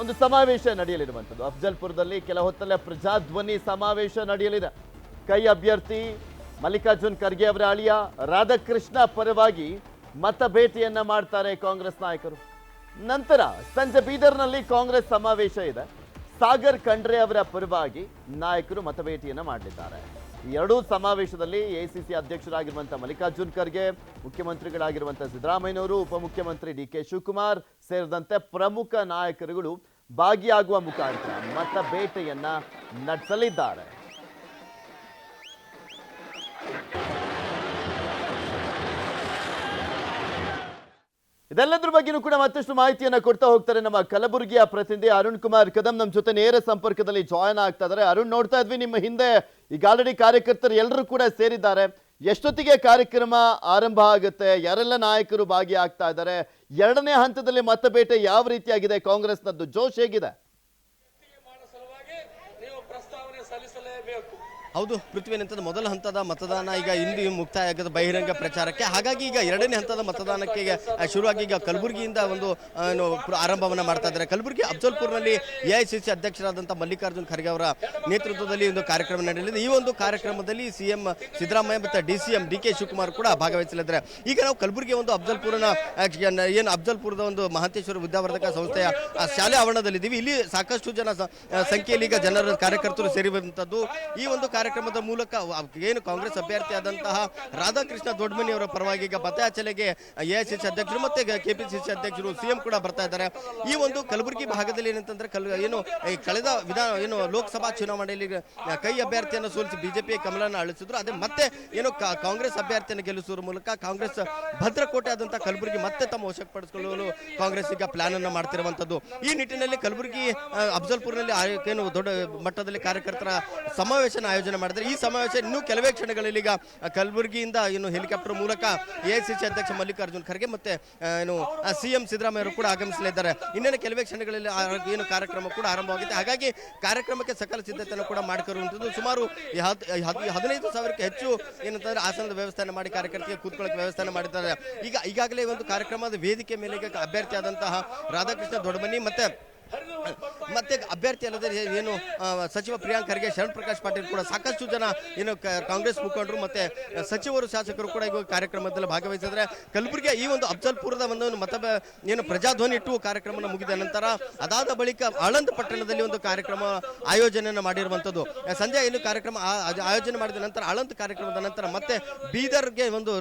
ಒಂದು ಸಮಾವೇಶ ನಡೆಯಲಿರುವಂಥದ್ದು. ಅಫ್ಜಲ್ಪುರದಲ್ಲಿ ಕೆಲ ಹೊತ್ತಲ್ಲೇ ಪ್ರಜಾಧ್ವನಿ ಸಮಾವೇಶ ನಡೆಯಲಿದೆ. ಕೈ ಅಭ್ಯರ್ಥಿ ಮಲ್ಲಿಕಾರ್ಜುನ್ ಖರ್ಗೆ ಅವರ ಅಳಿಯ ರಾಧಾಕೃಷ್ಣ ಪರವಾಗಿ ಮತ ಭೇಟಿಯನ್ನ ಮಾಡ್ತಾರೆ ಕಾಂಗ್ರೆಸ್ ನಾಯಕರು. ನಂತರ ಸಂಜೆ ಬೀದರ್ನಲ್ಲಿ ಕಾಂಗ್ರೆಸ್ ಸಮಾವೇಶ ಇದೆ. ಸಾಗರ್ ಖಂಡ್ರೆ ಅವರ ಪರವಾಗಿ ನಾಯಕರು ಮತಭೇಟಿಯನ್ನು ಮಾಡಲಿದ್ದಾರೆ. ಎರಡೂ ಸಮಾವೇಶದಲ್ಲಿ ಎಐಸಿಸಿ ಅಧ್ಯಕ್ಷರಾಗಿರುವಂಥ ಮಲ್ಲಿಕಾರ್ಜುನ್ ಖರ್ಗೆ, ಮುಖ್ಯಮಂತ್ರಿಗಳಾಗಿರುವಂಥ ಸಿದ್ದರಾಮಯ್ಯನವರು, ಉಪಮುಖ್ಯಮಂತ್ರಿ ಡಿ ಕೆ ಶಿವಕುಮಾರ್ ಸೇರಿದಂತೆ ಪ್ರಮುಖ ನಾಯಕರುಗಳು ಭಾಗಿಯಾಗುವ ಮುಖಾಂತರ ಮತ ಬೇಟೆಯನ್ನ ನಡೆಸಲಿದ್ದಾರೆ. ಇದೆಲ್ಲದ್ರ ಬಗ್ಗೆನೂ ಕೂಡ ಮತ್ತಷ್ಟು ಮಾಹಿತಿಯನ್ನು ಕೊಡ್ತಾ ಹೋಗ್ತಾರೆ ನಮ್ಮ ಕಲಬುರಗಿಯ ಪ್ರತಿನಿಧಿ ಅರುಣ್ ಕುಮಾರ್ ಕದಂ ನಮ್ಮ ಜೊತೆ ನೇರ ಸಂಪರ್ಕದಲ್ಲಿ ಜಾಯ್ನ್ ಆಗ್ತಾ ಇದ್ದಾರೆ. ಅರುಣ್, ನೋಡ್ತಾ ಇದ್ವಿ ನಿಮ್ಮ ಹಿಂದೆ ಈಗ ಆಲ್ರೆಡಿ ಕಾರ್ಯಕರ್ತರು ಎಲ್ಲರೂ ಕೂಡ ಸೇರಿದ್ದಾರೆ. ಎಷ್ಟೊತ್ತಿಗೆ ಕಾರ್ಯಕ್ರಮ ಆರಂಭ ಆಗುತ್ತೆ? ಯಾರೆಲ್ಲ ನಾಯಕರು ಭಾಗಿಯಾಗ್ತಾ ಇದ್ದಾರೆ? ಎರಡನೇ ಹಂತದಲ್ಲಿ ಮತಬೇಟೆ ಯಾವ ರೀತಿಯಾಗಿದೆ? ಕಾಂಗ್ರೆಸ್ನದ್ದು ಜೋಶ್ ಹೇಗಿದೆ? ಹೌದು ಪೃಥ್ವಿನಂತದ ಮೊದಲ ಹಂತದ ಮತದಾನ ಈಗ ಇಂದು ಮುಕ್ತಾಯ ಆಗದ ಬಹಿರಂಗ ಪ್ರಚಾರಕ್ಕೆ. ಹಾಗಾಗಿ ಈಗ ಎರಡನೇ ಹಂತದ ಮತದಾನಕ್ಕೆ ಶುರುವಾಗಿ ಈಗ ಕಲಬುರಗಿಯಿಂದ ಒಂದು ಆರಂಭವನ್ನು ಮಾಡ್ತಾ ಇದ್ದಾರೆ. ಕಲಬುರಗಿ, ಅಫ್ಜಲ್ಪುರ್ನಲ್ಲಿ ಎಐಸಿಸಿ ಅಧ್ಯಕ್ಷರಾದಂಥ ಮಲ್ಲಿಕಾರ್ಜುನ್ ಖರ್ಗೆ ಅವರ ನೇತೃತ್ವದಲ್ಲಿ ಒಂದು ಕಾರ್ಯಕ್ರಮ ನಡೆಯಲಿದೆ. ಈ ಒಂದು ಕಾರ್ಯಕ್ರಮದಲ್ಲಿ ಸಿಎಂ ಸಿದ್ದರಾಮಯ್ಯ ಮತ್ತು D C M D K Shivakumar ಕೂಡ ಭಾಗವಹಿಸಲಿದ್ದಾರೆ. ಈಗ ನಾವು ಕಲಬುರಗಿ ಒಂದು ಅಫ್ಜಲ್ಪುರನ ಏನು ಅಫ್ಜಲ್ಪುರದ ಒಂದು ಮಹಾಂತೇಶ್ವರ ವಿದ್ಯಾವರ್ಧಕ ಸಂಸ್ಥೆಯ ಶಾಲೆ ಆವರಣದಲ್ಲಿದ್ದೀವಿ. ಇಲ್ಲಿ ಸಾಕಷ್ಟು ಜನ ಸ- ಸಂಖ್ಯೆಯಲ್ಲಿ ಈಗ ಜನರ, ಕಾರ್ಯಕರ್ತರು ಸೇರಿರುವಂಥದ್ದು ಈ ಒಂದು ಕಾರ್ಯಕ್ರಮದ ಮೂಲಕ ಏನು ಕಾಂಗ್ರೆಸ್ ಅಭ್ಯರ್ಥಿ ಆದಂತಹ ರಾಧಾಕೃಷ್ಣ ದೊಡ್ಡಮನಿ ಅವರ ಪರವಾಗಿ ಈಗ ಮತಯಾಚನೆಗೆ ಎಐಸಿಸಿ ಅಧ್ಯಕ್ಷರು ಮತ್ತೆ ಕೆಪಿಸಿಸಿ ಅಧ್ಯಕ್ಷರು ಸಿಎಂ ಕೂಡ ಬರ್ತಾ ಇದ್ದಾರೆ. ಈ ಒಂದು ಕಲಬುರಗಿ ಭಾಗದಲ್ಲಿ ಏನಂತಂದ್ರೆ ಕಲ್ ಏನು ಕಳೆದ ವಿಧಾನ ಏನು ಲೋಕಸಭಾ ಚುನಾವಣೆಯಲ್ಲಿ ಕೈ ಅಭ್ಯರ್ಥಿಯನ್ನು ಸೋಲಿಸಿ ಬಿಜೆಪಿ ಕಮಲನ ಅಳಿಸಿದ್ರು. ಅದೇ ಮತ್ತೆ ಏನು ಕಾಂಗ್ರೆಸ್ ಅಭ್ಯರ್ಥಿಯನ್ನು ಗೆಲ್ಲಿಸುವ ಮೂಲಕ ಕಾಂಗ್ರೆಸ್ ಭದ್ರಕೋಟೆ ಆದಂತಹ ಕಲಬುರಗಿ ಮತ್ತೆ ತಮ್ಮ ವಶಪಡಿಸಿಕೊಳ್ಳಲು ಕಾಂಗ್ರೆಸ್ ಈಗ ಪ್ಲಾನ್ ಅನ್ನು ಮಾಡ್ತಿರುವಂತದ್ದು. ಈ ನಿಟ್ಟಿನಲ್ಲಿ ಕಲಬುರಗಿ, ಅಫ್ಜಲ್ಪುರ್ನಲ್ಲಿ ಏನು ದೊಡ್ಡ ಮಟ್ಟದಲ್ಲಿ ಕಾರ್ಯಕರ್ತರ ಸಮಾವೇಶನ ಆಯೋಜನೆ ಮಾಡಿದ್ರೆ ಈ ಸಮಾವೇಶ ಇನ್ನೂ ಕೆಲವೇ ಕ್ಷಣಗಳಲ್ಲಿ ಈಗ ಕಲಬುರಗಿಯಿಂದ ಏನು ಹೆಲಿಕಾಪ್ಟರ್ ಮೂಲಕ ಎಐಸಿಸಿ ಅಧ್ಯಕ್ಷ ಮಲ್ಲಿಕಾರ್ಜುನ್ ಖರ್ಗೆ ಮತ್ತೆ ಏನು ಸಿಎಂ ಸಿದ್ದರಾಮಯ್ಯ ಅವರು ಕೂಡ ಆಗಮಿಸಲಿದ್ದಾರೆ. ಇನ್ನೇನು ಕೆಲವೇ ಕ್ಷಣಗಳಲ್ಲಿ ಏನು ಕಾರ್ಯಕ್ರಮ ಕೂಡ ಆರಂಭವಾಗಿದೆ ಹಾಗಾಗಿ ಕಾರ್ಯಕ್ರಮಕ್ಕೆ ಸಕಲ ಸಿದ್ಧತೆಯನ್ನು ಕೂಡ ಮಾಡಿಕೊಳ್ಳುವಂಥದ್ದು ಸುಮಾರು ಹದಿನೈದು ಸಾವಿರಕ್ಕೆ ಹೆಚ್ಚು ಏನಂತಂದ್ರೆ ಆಸನದ ವ್ಯವಸ್ಥೆಯನ್ನು ಮಾಡಿ ಕಾರ್ಯಕರ್ತರಿಗೆ ಕೂತ್ಕೊಳ್ಳೋಕೆ ವ್ಯವಸ್ಥೆ ಮಾಡಿದ್ದಾರೆ. ಈಗ ಈಗಾಗಲೇ ಒಂದು ಕಾರ್ಯಕ್ರಮದ ವೇದಿಕೆ ಮೇಲೆ ಅಭ್ಯರ್ಥಿಯಾದಂತಹ ರಾಧಾಕೃಷ್ಣ ದೊಡ್ಡಮನಿ ಮತ್ತೆ ಮತ್ತೆ ಅಭ್ಯರ್ಥಿ ಅಲ್ಲದೆ ಏನು ಸಚಿವ ಪ್ರಿಯಾಂಕ್ ಖರ್ಗೆ, ಶರಣ್ ಪ್ರಕಾಶ್ ಪಾಟೀಲ್ ಕೂಡ ಸಾಕಷ್ಟು ಜನ ಏನು ಕಾಂಗ್ರೆಸ್ ಮುಖಂಡರು ಮತ್ತೆ ಸಚಿವರು, ಶಾಸಕರು ಕೂಡ ಈಗ ಕಾರ್ಯಕ್ರಮದಲ್ಲಿ ಭಾಗವಹಿಸಿದ್ರೆ ಕಲಬುರಗಿಯ ಈ ಒಂದು ಅಫ್ಜಲ್ಪುರದ ಒಂದು ಮತ ಏನು ಪ್ರಜಾಧ್ವನಿ ಇಟ್ಟು ಕಾರ್ಯಕ್ರಮ ಮುಗಿದ ನಂತರ ಅದಾದ ಬಳಿಕ ಆಳಂದ ಪಟ್ಟಣದಲ್ಲಿ ಒಂದು ಕಾರ್ಯಕ್ರಮ ಆಯೋಜನೆಯನ್ನು ಮಾಡಿರುವಂಥದ್ದು. ಸಂಜೆ ಏನು ಕಾರ್ಯಕ್ರಮ ಆಯೋಜನೆ ಮಾಡಿದ ನಂತರ ಆಳಂದ ಕಾರ್ಯಕ್ರಮದ ನಂತರ ಮತ್ತೆ ಬೀದರ್ಗೆ ಒಂದು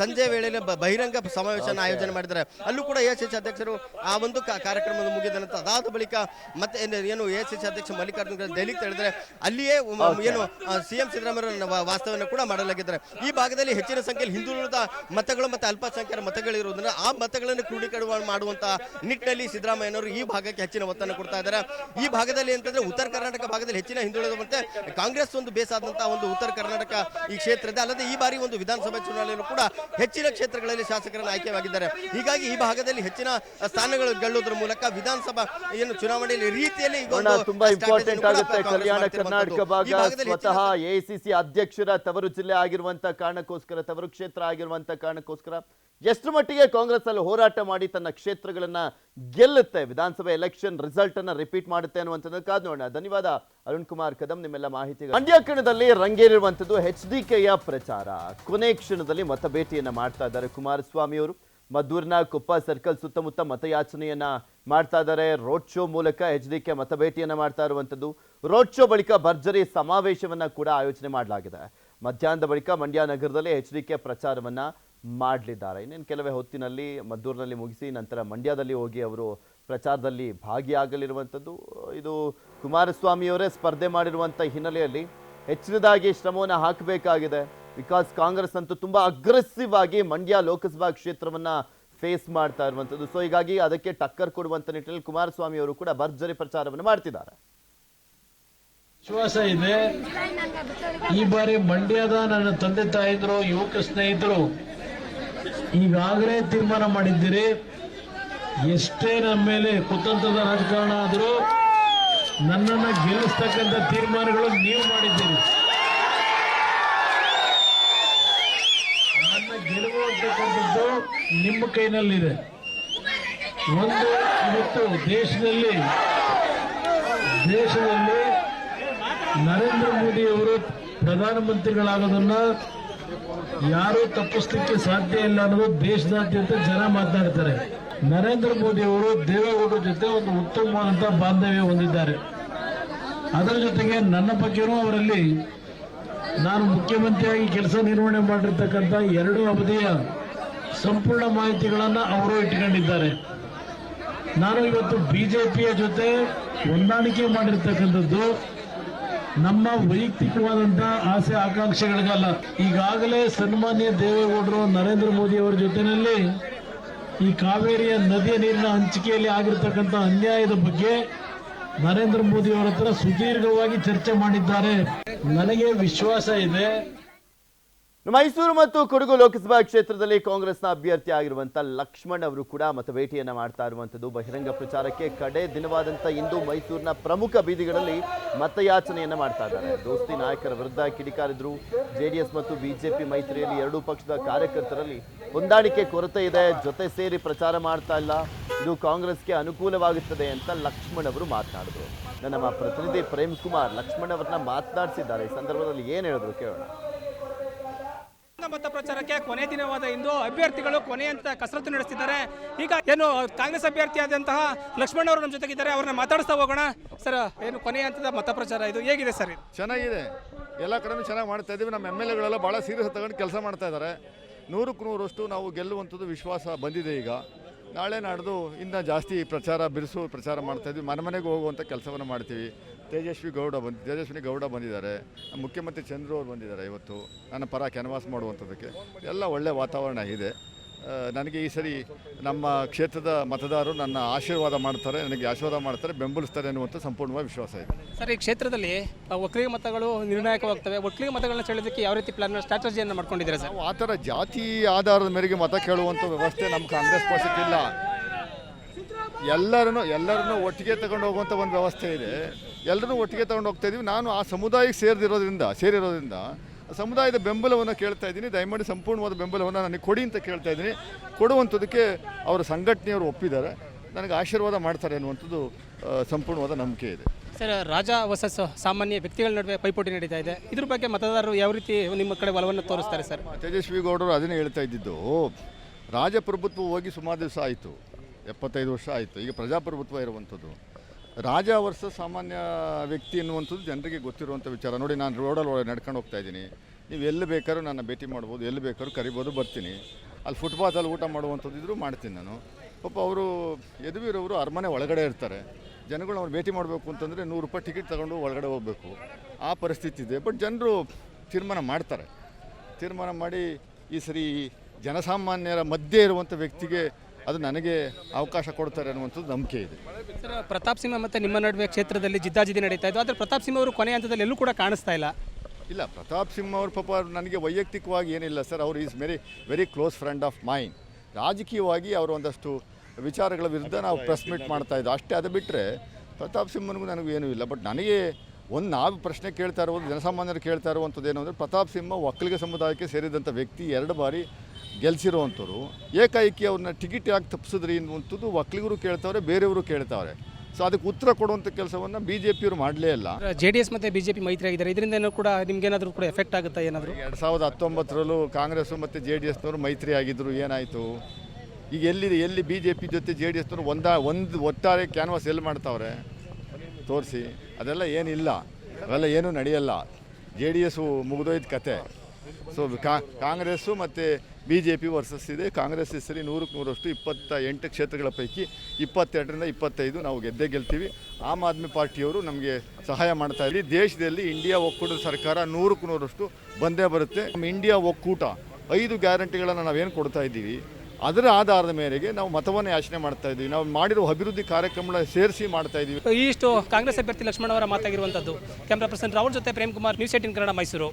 ಸಂಜೆ ವೇಳೆಯಲ್ಲಿ ಬಹಿರಂಗ ಸಮಾವೇಶನ ಆಯೋಜನೆ ಮಾಡಿದ್ದಾರೆ. ಅಲ್ಲೂ ಕೂಡ ಎಸ್ ಅಧ್ಯಕ್ಷರು ಆ ಒಂದು ಕಾರ್ಯಕ್ರಮದ ಮುಗಿದ ನಂತರ ಅದಾದ ಬಳಿಕ ಮತ್ತೆ ಏನು- ಎ ಸಿ ಅಧ್ಯಕ್ಷ ಮಲ್ಲಿಕಾರ್ಜುನ ದೆಹಲಿಗೆ ತೆರಳಿದ್ರೆ ಅಲ್ಲಿಯೇ ಏನು ಸಿಎಂ ಸಿದ್ದರಾಮಯ್ಯ ವಾಸ್ತವ್ಯ ಕೂಡ ಮಾಡಲಾಗಿದ್ದಾರೆ. ಈ ಭಾಗದಲ್ಲಿ ಹೆಚ್ಚಿನ ಸಂಖ್ಯೆಯಲ್ಲಿ ಹಿಂದುಳಿದ ಮತಗಳು ಮತ್ತೆ ಅಲ್ಪಸಂಖ್ಯಾತ ಮತಗಳಿರುವುದರಿಂದ ಆ ಮತಗಳನ್ನು ಕ್ರೋಢೀಕರಣ ಮಾಡುವಂತಹ ನಿಟ್ಟಿನಲ್ಲಿ ಸಿದ್ದರಾಮಯ್ಯನವರು ಈ ಭಾಗಕ್ಕೆ ಹೆಚ್ಚಿನ ಒತ್ತನ್ನು ಕೊಡ್ತಾ ಇದ್ದಾರೆ. ಈ ಭಾಗದಲ್ಲಿ ಅಂತಂದ್ರೆ ಉತ್ತರ ಕರ್ನಾಟಕ ಭಾಗದಲ್ಲಿ ಹೆಚ್ಚಿನ ಹಿಂದುಳಿದ ಮತ್ತೆ ಕಾಂಗ್ರೆಸ್ ಒಂದು ಬೇಸಾದಂತಹ ಒಂದು ಉತ್ತರ ಕರ್ನಾಟಕ ಈ ಕ್ಷೇತ್ರದ ಅಲ್ಲದೆ ಈ ಬಾರಿ ಒಂದು ವಿಧಾನಸಭಾ ಚುನಾವಣೆಯಲ್ಲೂ ಕೂಡ ಹೆಚ್ಚಿನ ಕ್ಷೇತ್ರಗಳಲ್ಲಿ ಶಾಸಕರನ್ನು ಆಯ್ಕೆಯಾಗಿದ್ದಾರೆ. ಹೀಗಾಗಿ ಈ ಭಾಗದಲ್ಲಿ ಹೆಚ್ಚಿನ ಸ್ಥಾನಗಳು ಗೆಲ್ಲುವುದರ ಮೂಲಕ ವಿಧಾನಸಭಾ ಏನು ಚುನಾವಣೆಯಲ್ಲಿ ರೀತಿಯಲ್ಲಿ ತುಂಬಾ ಇಂಪಾರ್ಟೆಂಟ್ ಆಗುತ್ತೆ. ಕಲ್ಯಾಣ ಕರ್ನಾಟಕ ಭಾಗ ಸ್ವತಃ ಎಐಸಿಸಿ ಅಧ್ಯಕ್ಷರ ತವರು ಜಿಲ್ಲೆ ಆಗಿರುವಂತ ಕಾರಣಕ್ಕೋಸ್ಕರ ತವರು ಕ್ಷೇತ್ರ ಆಗಿರುವಂತ ಕಾರಣಕ್ಕೋಸ್ಕರ ಎಷ್ಟು ಮಟ್ಟಿಗೆ ಕಾಂಗ್ರೆಸ್ ಅಲ್ಲಿ ಹೋರಾಟ ಮಾಡಿ ತನ್ನ ಕ್ಷೇತ್ರಗಳನ್ನ ಗೆಲ್ಲುತ್ತೆ ವಿಧಾನಸಭೆ ಎಲೆಕ್ಷನ್ ರಿಸಲ್ಟ್ ಅನ್ನ ರಿಪೀಟ್ ಮಾಡುತ್ತೆ ಅನ್ನುವಂಥದ್ದು ಕಾದ್ ನೋಡೋಣ. ಧನ್ಯವಾದ ಅರುಣ್ ಕುಮಾರ್ ಕದಂ ನಿಮ್ಮೆಲ್ಲ ಮಾಹಿತಿ ಮಂಡ್ಯ ಕಣದಲ್ಲಿ ರಂಗೇರಿರುವಂತದ್ದು ಎಚ್ ಡಿ ಕೆಯ ಪ್ರಚಾರ. ಕೊನೆ ಕ್ಷಣದಲ್ಲಿ ಮತಭೇಟಿಯನ್ನ ಮಾಡ್ತಾ ಇದ್ದಾರೆ ಕುಮಾರಸ್ವಾಮಿ ಅವರು ಮದ್ದೂರಿನ ಕುಪ್ಪ ಸರ್ಕಲ್ ಸುತ್ತಮುತ್ತ ಮತಯಾಚನೆಯನ್ನ ಮಾಡ್ತಾ ಇದ್ದಾರೆ. ರೋಡ್ ಶೋ ಮೂಲಕ ಎಚ್ ಡಿ ಕೆ ಮತಭೇಟಿಯನ್ನ ಮಾಡ್ತಾ ಇರುವಂಥದ್ದು. ರೋಡ್ ಶೋ ಬಳಿಕ ಭರ್ಜರಿ ಸಮಾವೇಶವನ್ನ ಕೂಡ ಆಯೋಜನೆ ಮಾಡಲಾಗಿದೆ. ಮಧ್ಯಾಹ್ನದ ಬಳಿಕ ಮಂಡ್ಯ ನಗರದಲ್ಲಿ ಎಚ್ ಡಿ ಕೆ ಪ್ರಚಾರವನ್ನ ಮಾಡಲಿದ್ದಾರೆ. ಇನ್ನೇನು ಕೆಲವೇ ಹೊತ್ತಿನಲ್ಲಿ ಮದ್ದೂರಿನಲ್ಲಿ ಮುಗಿಸಿ ನಂತರ ಮಂಡ್ಯದಲ್ಲಿ ಹೋಗಿ ಅವರು ಪ್ರಚಾರದಲ್ಲಿ ಭಾಗಿಯಾಗಲಿರುವಂಥದ್ದು. ಇದು ಕುಮಾರಸ್ವಾಮಿಯವರೇ ಸ್ಪರ್ಧೆ ಮಾಡಿರುವಂಥ ಹಿನ್ನೆಲೆಯಲ್ಲಿ ಹೆಚ್ಚಿನದಾಗಿ ಶ್ರಮವನ್ನು ಹಾಕಬೇಕಾಗಿದೆ. ಬಿಕಾಸ್ ಕಾಂಗ್ರೆಸ್ ಅಂತೂ ತುಂಬಾ ಅಗ್ರೆಸಿವ್ ಆಗಿ ಮಂಡ್ಯ ಲೋಕಸಭಾ ಕ್ಷೇತ್ರವನ್ನ ಫೇಸ್ ಮಾಡ್ತಾ ಇರುವಂಥದ್ದು ಸೊ ಹೀಗಾಗಿ ಅದಕ್ಕೆ ಟಕ್ಕರ್ ಕೊಡುವಂತ ನಿಟ್ಟಿನಲ್ಲಿ ಕುಮಾರಸ್ವಾಮಿ ಅವರು ಕೂಡ ಭರ್ಜರಿ ಪ್ರಚಾರವನ್ನು ಮಾಡ್ತಿದ್ದಾರೆ. ವಿಶ್ವಾಸ ಇದೆ. ಈ ಬಾರಿ ಮಂಡ್ಯದ ನನ್ನ ತಂದೆ ತಾಯಿದ್ರು, ಯುವಕ ಸ್ನೇಹಿತರು, ಈಗಾಗಲೇ ತೀರ್ಮಾನ ಮಾಡಿದ್ದೀರಿ. ಎಷ್ಟೇ ನಮ್ಮ ಮೇಲೆ ಕುತಂತ್ರದ ರಾಜಕಾರಣ ಆದರೂ ನನ್ನನ್ನ ಗೆಲ್ಲಿಸ್ತಕ್ಕಂಥ ತೀರ್ಮಾನಗಳು ನೀವು ಮಾಡಿದ್ದೀರಿ. ಗೆಲುವು ಅಂತಕ್ಕಂಥದ್ದು ನಿಮ್ಮ ಕೈನಲ್ಲಿದೆ. ಒಂದು ಇವತ್ತು ದೇಶದಲ್ಲಿ ದೇಶದಲ್ಲಿ ನರೇಂದ್ರ ಮೋದಿ ಅವರು ಪ್ರಧಾನಮಂತ್ರಿಗಳಾಗೋದನ್ನ ಯಾರು ತಪ್ಪಿಸ್ಲಿಕ್ಕೆ ಸಾಧ್ಯ ಇಲ್ಲ ಅನ್ನೋದು ದೇಶದಾದ್ಯಂತ ಜನ ಮಾತನಾಡ್ತಾರೆ. ನರೇಂದ್ರ ಮೋದಿ ಅವರು ದೇವೇಗೌಡರ ಜೊತೆ ಒಂದು ಉತ್ತಮವಾದಂತಹ ಬಾಂಧವ್ಯ ಹೊಂದಿದ್ದಾರೆ. ಅದರ ಜೊತೆಗೆ ನನ್ನ ಬಗ್ಗೆನೂ ಅವರಲ್ಲಿ ನಾನು ಮುಖ್ಯಮಂತ್ರಿಯಾಗಿ ಕೆಲಸ ನಿರ್ವಹಣೆ ಮಾಡಿರ್ತಕ್ಕಂಥ ಎರಡು ಅವಧಿಯ ಸಂಪೂರ್ಣ ಮಾಹಿತಿಗಳನ್ನು ಅವರು ಇಟ್ಕೊಂಡಿದ್ದಾರೆ ನಾನು ಇವತ್ತು ಬಿಜೆಪಿಯ ಜೊತೆ ಹೊಂದಾಣಿಕೆ ಮಾಡಿರ್ತಕ್ಕಂಥದ್ದು ನಮ್ಮ ವೈಯಕ್ತಿಕವಾದಂತಹ ಆಸೆ ಆಕಾಂಕ್ಷೆಗಳಿಗಲ್ಲ. ಈಗಾಗಲೇ ಸನ್ಮಾನ್ಯ ದೇವೇಗೌಡರು ನರೇಂದ್ರ ಮೋದಿ ಅವರ ಜೊತೆಯಲ್ಲಿ ಈ ಕಾವೇರಿಯ ನದಿಯ ನೀರಿನ ಹಂಚಿಕೆಯಲ್ಲಿ ಆಗಿರ್ತಕ್ಕಂಥ ಅನ್ಯಾಯದ ಬಗ್ಗೆ ನರೇಂದ್ರ ಮೋದಿ ಅವರ ಹತ್ರ ಸುದೀರ್ಘವಾಗಿ ಚರ್ಚೆ ಮಾಡಿದ್ದಾರೆ. ನನಗೆ ವಿಶ್ವಾಸ ಇದೆ. ಮೈಸೂರು ಮತ್ತು ಕೊಡಗು ಲೋಕಸಭಾ ಕ್ಷೇತ್ರದಲ್ಲಿ ಕಾಂಗ್ರೆಸ್ನ ಅಭ್ಯರ್ಥಿ ಆಗಿರುವಂತ ಲಕ್ಷ್ಮಣ್ ಅವರು ಕೂಡ ಮತ ಭೇಟಿಯನ್ನ ಮಾಡ್ತಾ ಇರುವಂತದ್ದು ಬಹಿರಂಗ ಪ್ರಚಾರಕ್ಕೆ ಕಡೆ ದಿನವಾದಂತ ಇಂದು ಮೈಸೂರಿನ ಪ್ರಮುಖ ಬೀದಿಗಳಲ್ಲಿ ಮತಯಾಚನೆಯನ್ನ ಮಾಡ್ತಾ ಇದ್ದಾರೆ. ದೋಸ್ತಿ ನಾಯಕರ ವಿರುದ್ಧ ಕಿಡಿಕಾರಿದ್ರು. ಜೆಡಿಎಸ್ ಮತ್ತು ಬಿಜೆಪಿ ಮೈತ್ರಿಯಲ್ಲಿ ಎರಡೂ ಪಕ್ಷದ ಕಾರ್ಯಕರ್ತರಲ್ಲಿ ಹೊಂದಾಣಿಕೆ ಕೊರತೆ ಇದೆ. ಜೊತೆ ಸೇರಿ ಪ್ರಚಾರ ಮಾಡ್ತಾ ಇಲ್ಲ. ಇದು ಕಾಂಗ್ರೆಸ್ಗೆ ಅನುಕೂಲವಾಗುತ್ತದೆ ಅಂತ ಲಕ್ಷ್ಮಣ್ ಅವರು ಮಾತನಾಡಿದ್ರು. ನಮ್ಮ ಪ್ರತಿನಿಧಿ ಪ್ರೇಮ್ ಕುಮಾರ್ ಲಕ್ಷ್ಮಣ್ ಅವರನ್ನ ಮಾತನಾಡಿಸಿದ್ದಾರೆ. ಈ ಸಂದರ್ಭದಲ್ಲಿ ಏನ್ ಹೇಳಿದ್ರು ಕೇಳೋಣ. ಮತ ಪ್ರಚಾರಕ್ಕೆ ಕೊನೆ ದಿನವಾದ ಇಂದು ಅಭ್ಯರ್ಥಿಗಳು ಕೊನೆ ಅಂತ ಕಸರತ್ತು ನಡೆಸ್ತಿದ್ದಾರೆ. ಈಗ ಏನು ಕಾಂಗ್ರೆಸ್ ಅಭ್ಯರ್ಥಿಯಾದಂತಹ ಲಕ್ಷ್ಮಣ್ ಅವರು ನಮ್ಮ ಜೊತೆಗಿದ್ದಾರೆ. ಅವ್ರನ್ನ ಮಾತಾಡಿಸ್ತಾ ಹೋಗೋಣ. ಸರ್, ಏನು ಕೊನೆ ಹಂತದ ಮತ ಪ್ರಚಾರ ಇದು ಹೇಗಿದೆ ಸರ್? ಚೆನ್ನಾಗಿದೆ. ಎಲ್ಲ ಕಡೆನೂ ಚೆನ್ನಾಗಿ ಮಾಡ್ತಾ ಇದ್ದೀವಿ ನಮ್ಮ ಎಂ ಎಲ್ ಎಗಳೆಲ್ಲ ಭಾಳ ಸೀರಿಯಸ್ ತಗೊಂಡು ಕೆಲಸ ಮಾಡ್ತಾ ಇದ್ದಾರೆ. ನೂರಕ್ಕೆ ನೂರಷ್ಟು ನಾವು ಗೆಲ್ಲುವಂಥದ್ದು ವಿಶ್ವಾಸ ಬಂದಿದೆ ಈಗ. ನಾಳೆ ನಾಡ್ದು ಇನ್ನು ಜಾಸ್ತಿ ಪ್ರಚಾರ, ಬಿರುಸು ಪ್ರಚಾರ ಮಾಡ್ತಾ ಇದ್ವಿ. ಮನೆ ಮನೆಗೆ ಹೋಗುವಂಥ ಕೆಲಸವನ್ನು ಮಾಡ್ತೀವಿ. ತೇಜಸ್ವಿ ಗೌಡ ಬಂದು ತೇಜಸ್ವಿನಿ ಗೌಡ ಬಂದಿದ್ದಾರೆ. ನಮ್ಮ ಮುಖ್ಯಮಂತ್ರಿ ಚಂದ್ರು ಅವರು ಬಂದಿದ್ದಾರೆ ಇವತ್ತು. ನನ್ನ ಪರ ಕ್ಯಾನ್ವಾಸ್ ಮಾಡುವಂಥದ್ದಕ್ಕೆ. ಎಲ್ಲ ಒಳ್ಳೆಯ ವಾತಾವರಣ ಇದೆ. ನನಗೆ ಈ ಸರಿ ನಮ್ಮ ಕ್ಷೇತ್ರದ ಮತದಾರರು ನನ್ನ ಆಶೀರ್ವಾದ ಮಾಡ್ತಾರೆ ನನಗೆ ಆಶೀರ್ವಾದ ಮಾಡ್ತಾರೆ ಬೆಂಬಲಿಸ್ತಾರೆ ಅನ್ನುವಂಥ ಸಂಪೂರ್ಣವಾಗಿ ವಿಶ್ವಾಸ ಇದೆ. ಸರ್ ಈ ಕ್ಷೇತ್ರದಲ್ಲಿ ಒಕ್ಕಲಿಗ ಮತಗಳು ನಿರ್ಣಾಯಕವಾಗ್ತವೆ. ಒಕ್ಕಲಿಗ ಮತಗಳನ್ನ ಸೆಳೆಯೋದಕ್ಕೆ ಯಾವ ರೀತಿ ಪ್ಲಾನ್ ಸ್ಟ್ರಾಟಜಿಯನ್ನು ಮಾಡ್ಕೊಂಡಿದ್ದಾರೆ ಸರ್? ಆ ಥರ ಜಾತಿ ಆಧಾರದ ಮೇರೆಗೆ ಮತ ಕೇಳುವಂಥ ವ್ಯವಸ್ಥೆ ನಮ್ಮ ಕಾಂಗ್ರೆಸ್ ಪಕ್ಷಕ್ಕಿಲ್ಲ. ಎಲ್ಲರನ್ನು ಎಲ್ಲರನ್ನೂ ಒಟ್ಟಿಗೆ ತಗೊಂಡು ಹೋಗುವಂಥ ಒಂದು ವ್ಯವಸ್ಥೆ ಇದೆ. ಎಲ್ಲರನ್ನೂ ಒಟ್ಟಿಗೆ ತಗೊಂಡು ಹೋಗ್ತಾ ಇದ್ದೀವಿ ನಾನು ಆ ಸಮುದಾಯಕ್ಕೆ ಸೇರಿದಿರೋದ್ರಿಂದ ಸೇರಿರೋದ್ರಿಂದ ಆ ಸಮುದಾಯದ ಬೆಂಬಲವನ್ನು ಕೇಳ್ತಾ ಇದ್ದೀನಿ. ದಯಮಾಡಿ ಸಂಪೂರ್ಣವಾದ ಬೆಂಬಲವನ್ನು ನನಗೆ ಕೊಡಿ ಅಂತ ಕೇಳ್ತಾ ಇದ್ದೀನಿ. ಕೊಡುವಂಥದ್ದಕ್ಕೆ ಅವರ ಸಂಘಟನೆಯವರು ಒಪ್ಪಿದ್ದಾರೆ. ನನಗೆ ಆಶೀರ್ವಾದ ಮಾಡ್ತಾರೆ ಅನ್ನುವಂಥದ್ದು ಸಂಪೂರ್ಣವಾದ ನಂಬಿಕೆ ಇದೆ. ಸರ್ ರಾಜ ವರ್ಸಸ್ ಸಾಮಾನ್ಯ ವ್ಯಕ್ತಿಗಳ ನಡುವೆ ಪೈಪೋಟಿ ನಡೀತಾ ಇದೆ. ಇದ್ರ ಬಗ್ಗೆ ಮತದಾರರು ಯಾವ ರೀತಿ ನಿಮ್ಮ ಕಡೆ ಒಲವನ್ನು ತೋರಿಸ್ತಾರೆ ಸರ್? ತೇಜಸ್ವಿ ಗೌಡರು ಅದನ್ನೇ ಹೇಳ್ತಾ ಇದ್ದಿದ್ದು ರಾಜಪ್ರಭುತ್ವ ಹೋಗಿ ಸುಮಾರು ದಿವಸ ಆಯಿತು. ಎಪ್ಪತ್ತೈದು ವರ್ಷ ಆಯಿತು. ಈಗ ಪ್ರಜಾಪ್ರಭುತ್ವ ಇರುವಂಥದ್ದು. ರಾಜ ವರ್ಷ ಸಾಮಾನ್ಯ ವ್ಯಕ್ತಿ ಎನ್ನುವಂಥದ್ದು ಜನರಿಗೆ ಗೊತ್ತಿರುವಂಥ ವಿಚಾರ. ನೋಡಿ, ನಾನು ರೋಡಲ್ಲಿ ಒಳಗೆ ನಡ್ಕೊಂಡು ಹೋಗ್ತಾ ಇದ್ದೀನಿ. ನೀವು ಎಲ್ಲಿ ಬೇಕಾದ್ರೂ ನನ್ನ ಭೇಟಿ ಮಾಡ್ಬೋದು, ಎಲ್ಲಿ ಬೇಕಾದ್ರೂ ಕರಿಬೋದು, ಬರ್ತೀನಿ. ಅಲ್ಲಿ ಫುಟ್ಪಾತಲ್ಲಿ ಊಟ ಮಾಡುವಂಥದ್ದು ಇದ್ದರೂ ಮಾಡ್ತೀನಿ ನಾನು. ಪಾಪ ಅವರು ಯದುವೀರವರು ಅರಮನೆ ಒಳಗಡೆ ಇರ್ತಾರೆ. ಜನಗಳು ಅವ್ರು ಭೇಟಿ ಮಾಡಬೇಕು ಅಂತಂದರೆ ನೂರು ರೂಪಾಯಿ ಟಿಕೆಟ್ ತಗೊಂಡು ಒಳಗಡೆ ಹೋಗಬೇಕು. ಆ ಪರಿಸ್ಥಿತಿ ಇದೆ. ಬಟ್ ಜನರು ತೀರ್ಮಾನ ಮಾಡ್ತಾರೆ. ತೀರ್ಮಾನ ಮಾಡಿ ಈ ಸರಿ ಜನಸಾಮಾನ್ಯರ ಮಧ್ಯೆ ಇರುವಂಥ ವ್ಯಕ್ತಿಗೆ ಅದು ನನಗೆ ಅವಕಾಶ ಕೊಡ್ತಾರೆ ಅನ್ನುವಂಥದ್ದು ನಂಬಿಕೆ ಇದೆ. ಸರ್ ಪ್ರತಾಪ್ ಸಿಂಹ ಮತ್ತು ನಿಮ್ಮ ನಡುವೆ ಕ್ಷೇತ್ರದಲ್ಲಿ ಜಿದ್ದಾಜಿದ್ದಿ ನಡೀತಾ ಇದ್ದು ಆದರೆ ಪ್ರತಾಪ್ ಸಿಂಹ ಅವರು ಕೊನೆ ಹಂತದಲ್ಲಿ ಎಲ್ಲೂ ಕೂಡ ಕಾಣಿಸ್ತಾ ಇಲ್ಲ. ಇಲ್ಲ ಪ್ರತಾಪ್ ಸಿಂಹ ಅವರು ಪಾಪ ನನಗೆ ವೈಯಕ್ತಿಕವಾಗಿ ಏನಿಲ್ಲ ಸರ್. ಅವರು is very very close friend of mine. ರಾಜಕೀಯವಾಗಿ ಅವರು ಒಂದಷ್ಟು ವಿಚಾರಗಳ ವಿರುದ್ಧ ನಾವು ಪ್ರೆಸ್ ಮೀಟ್ ಮಾಡ್ತಾ ಇದ್ದೋ ಅಷ್ಟೇ ಅದು ಬಿಟ್ಟರೆ ಪ್ರತಾಪ್ ಸಿಂಹನಿಗೂ ನನಗೂ ಏನೂ ಇಲ್ಲ. ಬಟ್ ನನಗೆ ಒಂದು ನಾವು ಪ್ರಶ್ನೆ ಕೇಳ್ತಾ ಇರೋದು ಜನಸಾಮಾನ್ಯರು ಕೇಳ್ತಾ ಇರುವಂಥದ್ದು ಏನು ಅಂದರೆ ಪ್ರತಾಪ್ ಸಿಂಹ ಒಕ್ಕಲಿಗ ಸಮುದಾಯಕ್ಕೆ ಸೇರಿದಂಥ ವ್ಯಕ್ತಿ ಎರಡು ಬಾರಿ ಗೆಲ್ಸಿರುವಂಥವ್ರು ಏಕಾಏಕಿ ಅವ್ರನ್ನ ಟಿಕೆಟ್ ಯಾಕೆ ತಪ್ಪಿಸಿದ್ರಿ ಅನ್ನುವಂಥದ್ದು ಒಕ್ಕಲಿಗರು ಕೇಳ್ತಾವ್ರೆ ಬೇರೆಯವರು ಕೇಳ್ತಾವ್ರೆ. ಸೊ ಅದಕ್ಕೆ ಉತ್ತರ ಕೊಡುವಂಥ ಕೆಲಸವನ್ನು ಬಿ ಜೆ ಪಿಯವರು ಮಾಡಲೇ ಇಲ್ಲ. ಜೆ ಡಿ ಎಸ್ ಮತ್ತು ಬಿ ಜೆ ಪಿ ಮೈತ್ರಿ ಆಗಿದ್ದಾರೆ ಇದರಿಂದ ಏನೂ ಕೂಡ ನಿಮ್ಗೇನಾದರೂ ಕೂಡ ಎಫೆಕ್ಟ್ ಆಗುತ್ತಾ ಏನಾದರೂ? ಎರಡು ಸಾವಿರದ ಹತ್ತೊಂಬತ್ತರಲ್ಲೂ ಕಾಂಗ್ರೆಸ್ಸು ಮತ್ತು ಜೆ ಡಿ ಎಸ್ನವರು ಮೈತ್ರಿ ಆಗಿದ್ದರು ಏನಾಯಿತು? ಈಗ ಎಲ್ಲಿದೆ ಎಲ್ಲಿ ಬಿ ಜೆ ಪಿ ಜೊತೆ ಜೆ ಡಿ ಎಸ್ನವರು ಒಂದ ಒಂದು ಒಟ್ಟಾರೆ ಕ್ಯಾನ್ವಾಸ್ ಎಲ್ಲಿ ಮಾಡ್ತಾವ್ರೆ? ತೋರಿಸಿ. ಅದೆಲ್ಲ ಏನಿಲ್ಲ. ಅವೆಲ್ಲ ಏನೂ ನಡೆಯಲ್ಲ. ಜೆ ಡಿ ಎಸ್ಸು ಮುಗಿದೋಯ್ತು ಕತೆ. ಸೊ ಕಾಂಗ್ರೆಸ್ಸು ಮತ್ತು ಬಿ ಜೆ ಪಿ ವರ್ಸಸ್ ಇದೆ, ಕಾಂಗ್ರೆಸ್ ಸರಿ ನೂರಕ್ಕೆ ನೂರಷ್ಟು ಇಪ್ಪತ್ತ ಎಂಟು ಕ್ಷೇತ್ರಗಳ ಪೈಕಿ ಇಪ್ಪತ್ತೆರಡರಿಂದ ಇಪ್ಪತ್ತೈದು ನಾವು ಗೆದ್ದೇ ಗೆಲ್ತೀವಿ. ಆಮ್ ಆದ್ಮಿ ಪಾರ್ಟಿಯವರು ನಮಗೆ ಸಹಾಯ ಮಾಡ್ತಾ ಇರಲಿ ದೇಶದಲ್ಲಿ ಇಂಡಿಯಾ ಒಕ್ಕೂಟದ ಸರ್ಕಾರ ನೂರಕ್ಕೆ ನೂರಷ್ಟು ಬಂದೇ ಬರುತ್ತೆ. ನಮ್ಮ ಇಂಡಿಯಾ ಒಕ್ಕೂಟ ಐದು ಗ್ಯಾರಂಟಿಗಳನ್ನು ನಾವೇನು ಕೊಡ್ತಾ ಇದ್ದೀವಿ, ಅದರ ಆಧಾರದ ಮೇರೆಗೆ ನಾವು ಮತವನ್ನು ಯಾಚನೆ ಮಾಡ್ತಾ ಇದ್ದೀವಿ. ನಾವು ಮಾಡಿರುವ ಅಭಿವೃದ್ಧಿ ಕಾರ್ಯಕ್ರಮಗಳ ಸೇರಿಸಿ ಮಾಡ್ತಾ ಇದ್ದೀವಿ. ಇಷ್ಟು ಕಾಂಗ್ರೆಸ್ ಅಭ್ಯರ್ಥಿ ಲಕ್ಷ್ಮಣ್ ಅವರ ಮಾತಾಗಿರುವಂಥದ್ದು ಕ್ಯಾಮ್ರಾ ಪರ್ಸನ್ ರಾಹುಲ್ ಜೊತೆ ಪ್ರೇಮ್ ಕುಮಾರ್, ನ್ಯೂಸ್ ಏಟಿನ್ ಕನ್ನಡ ಮೈಸೂರು.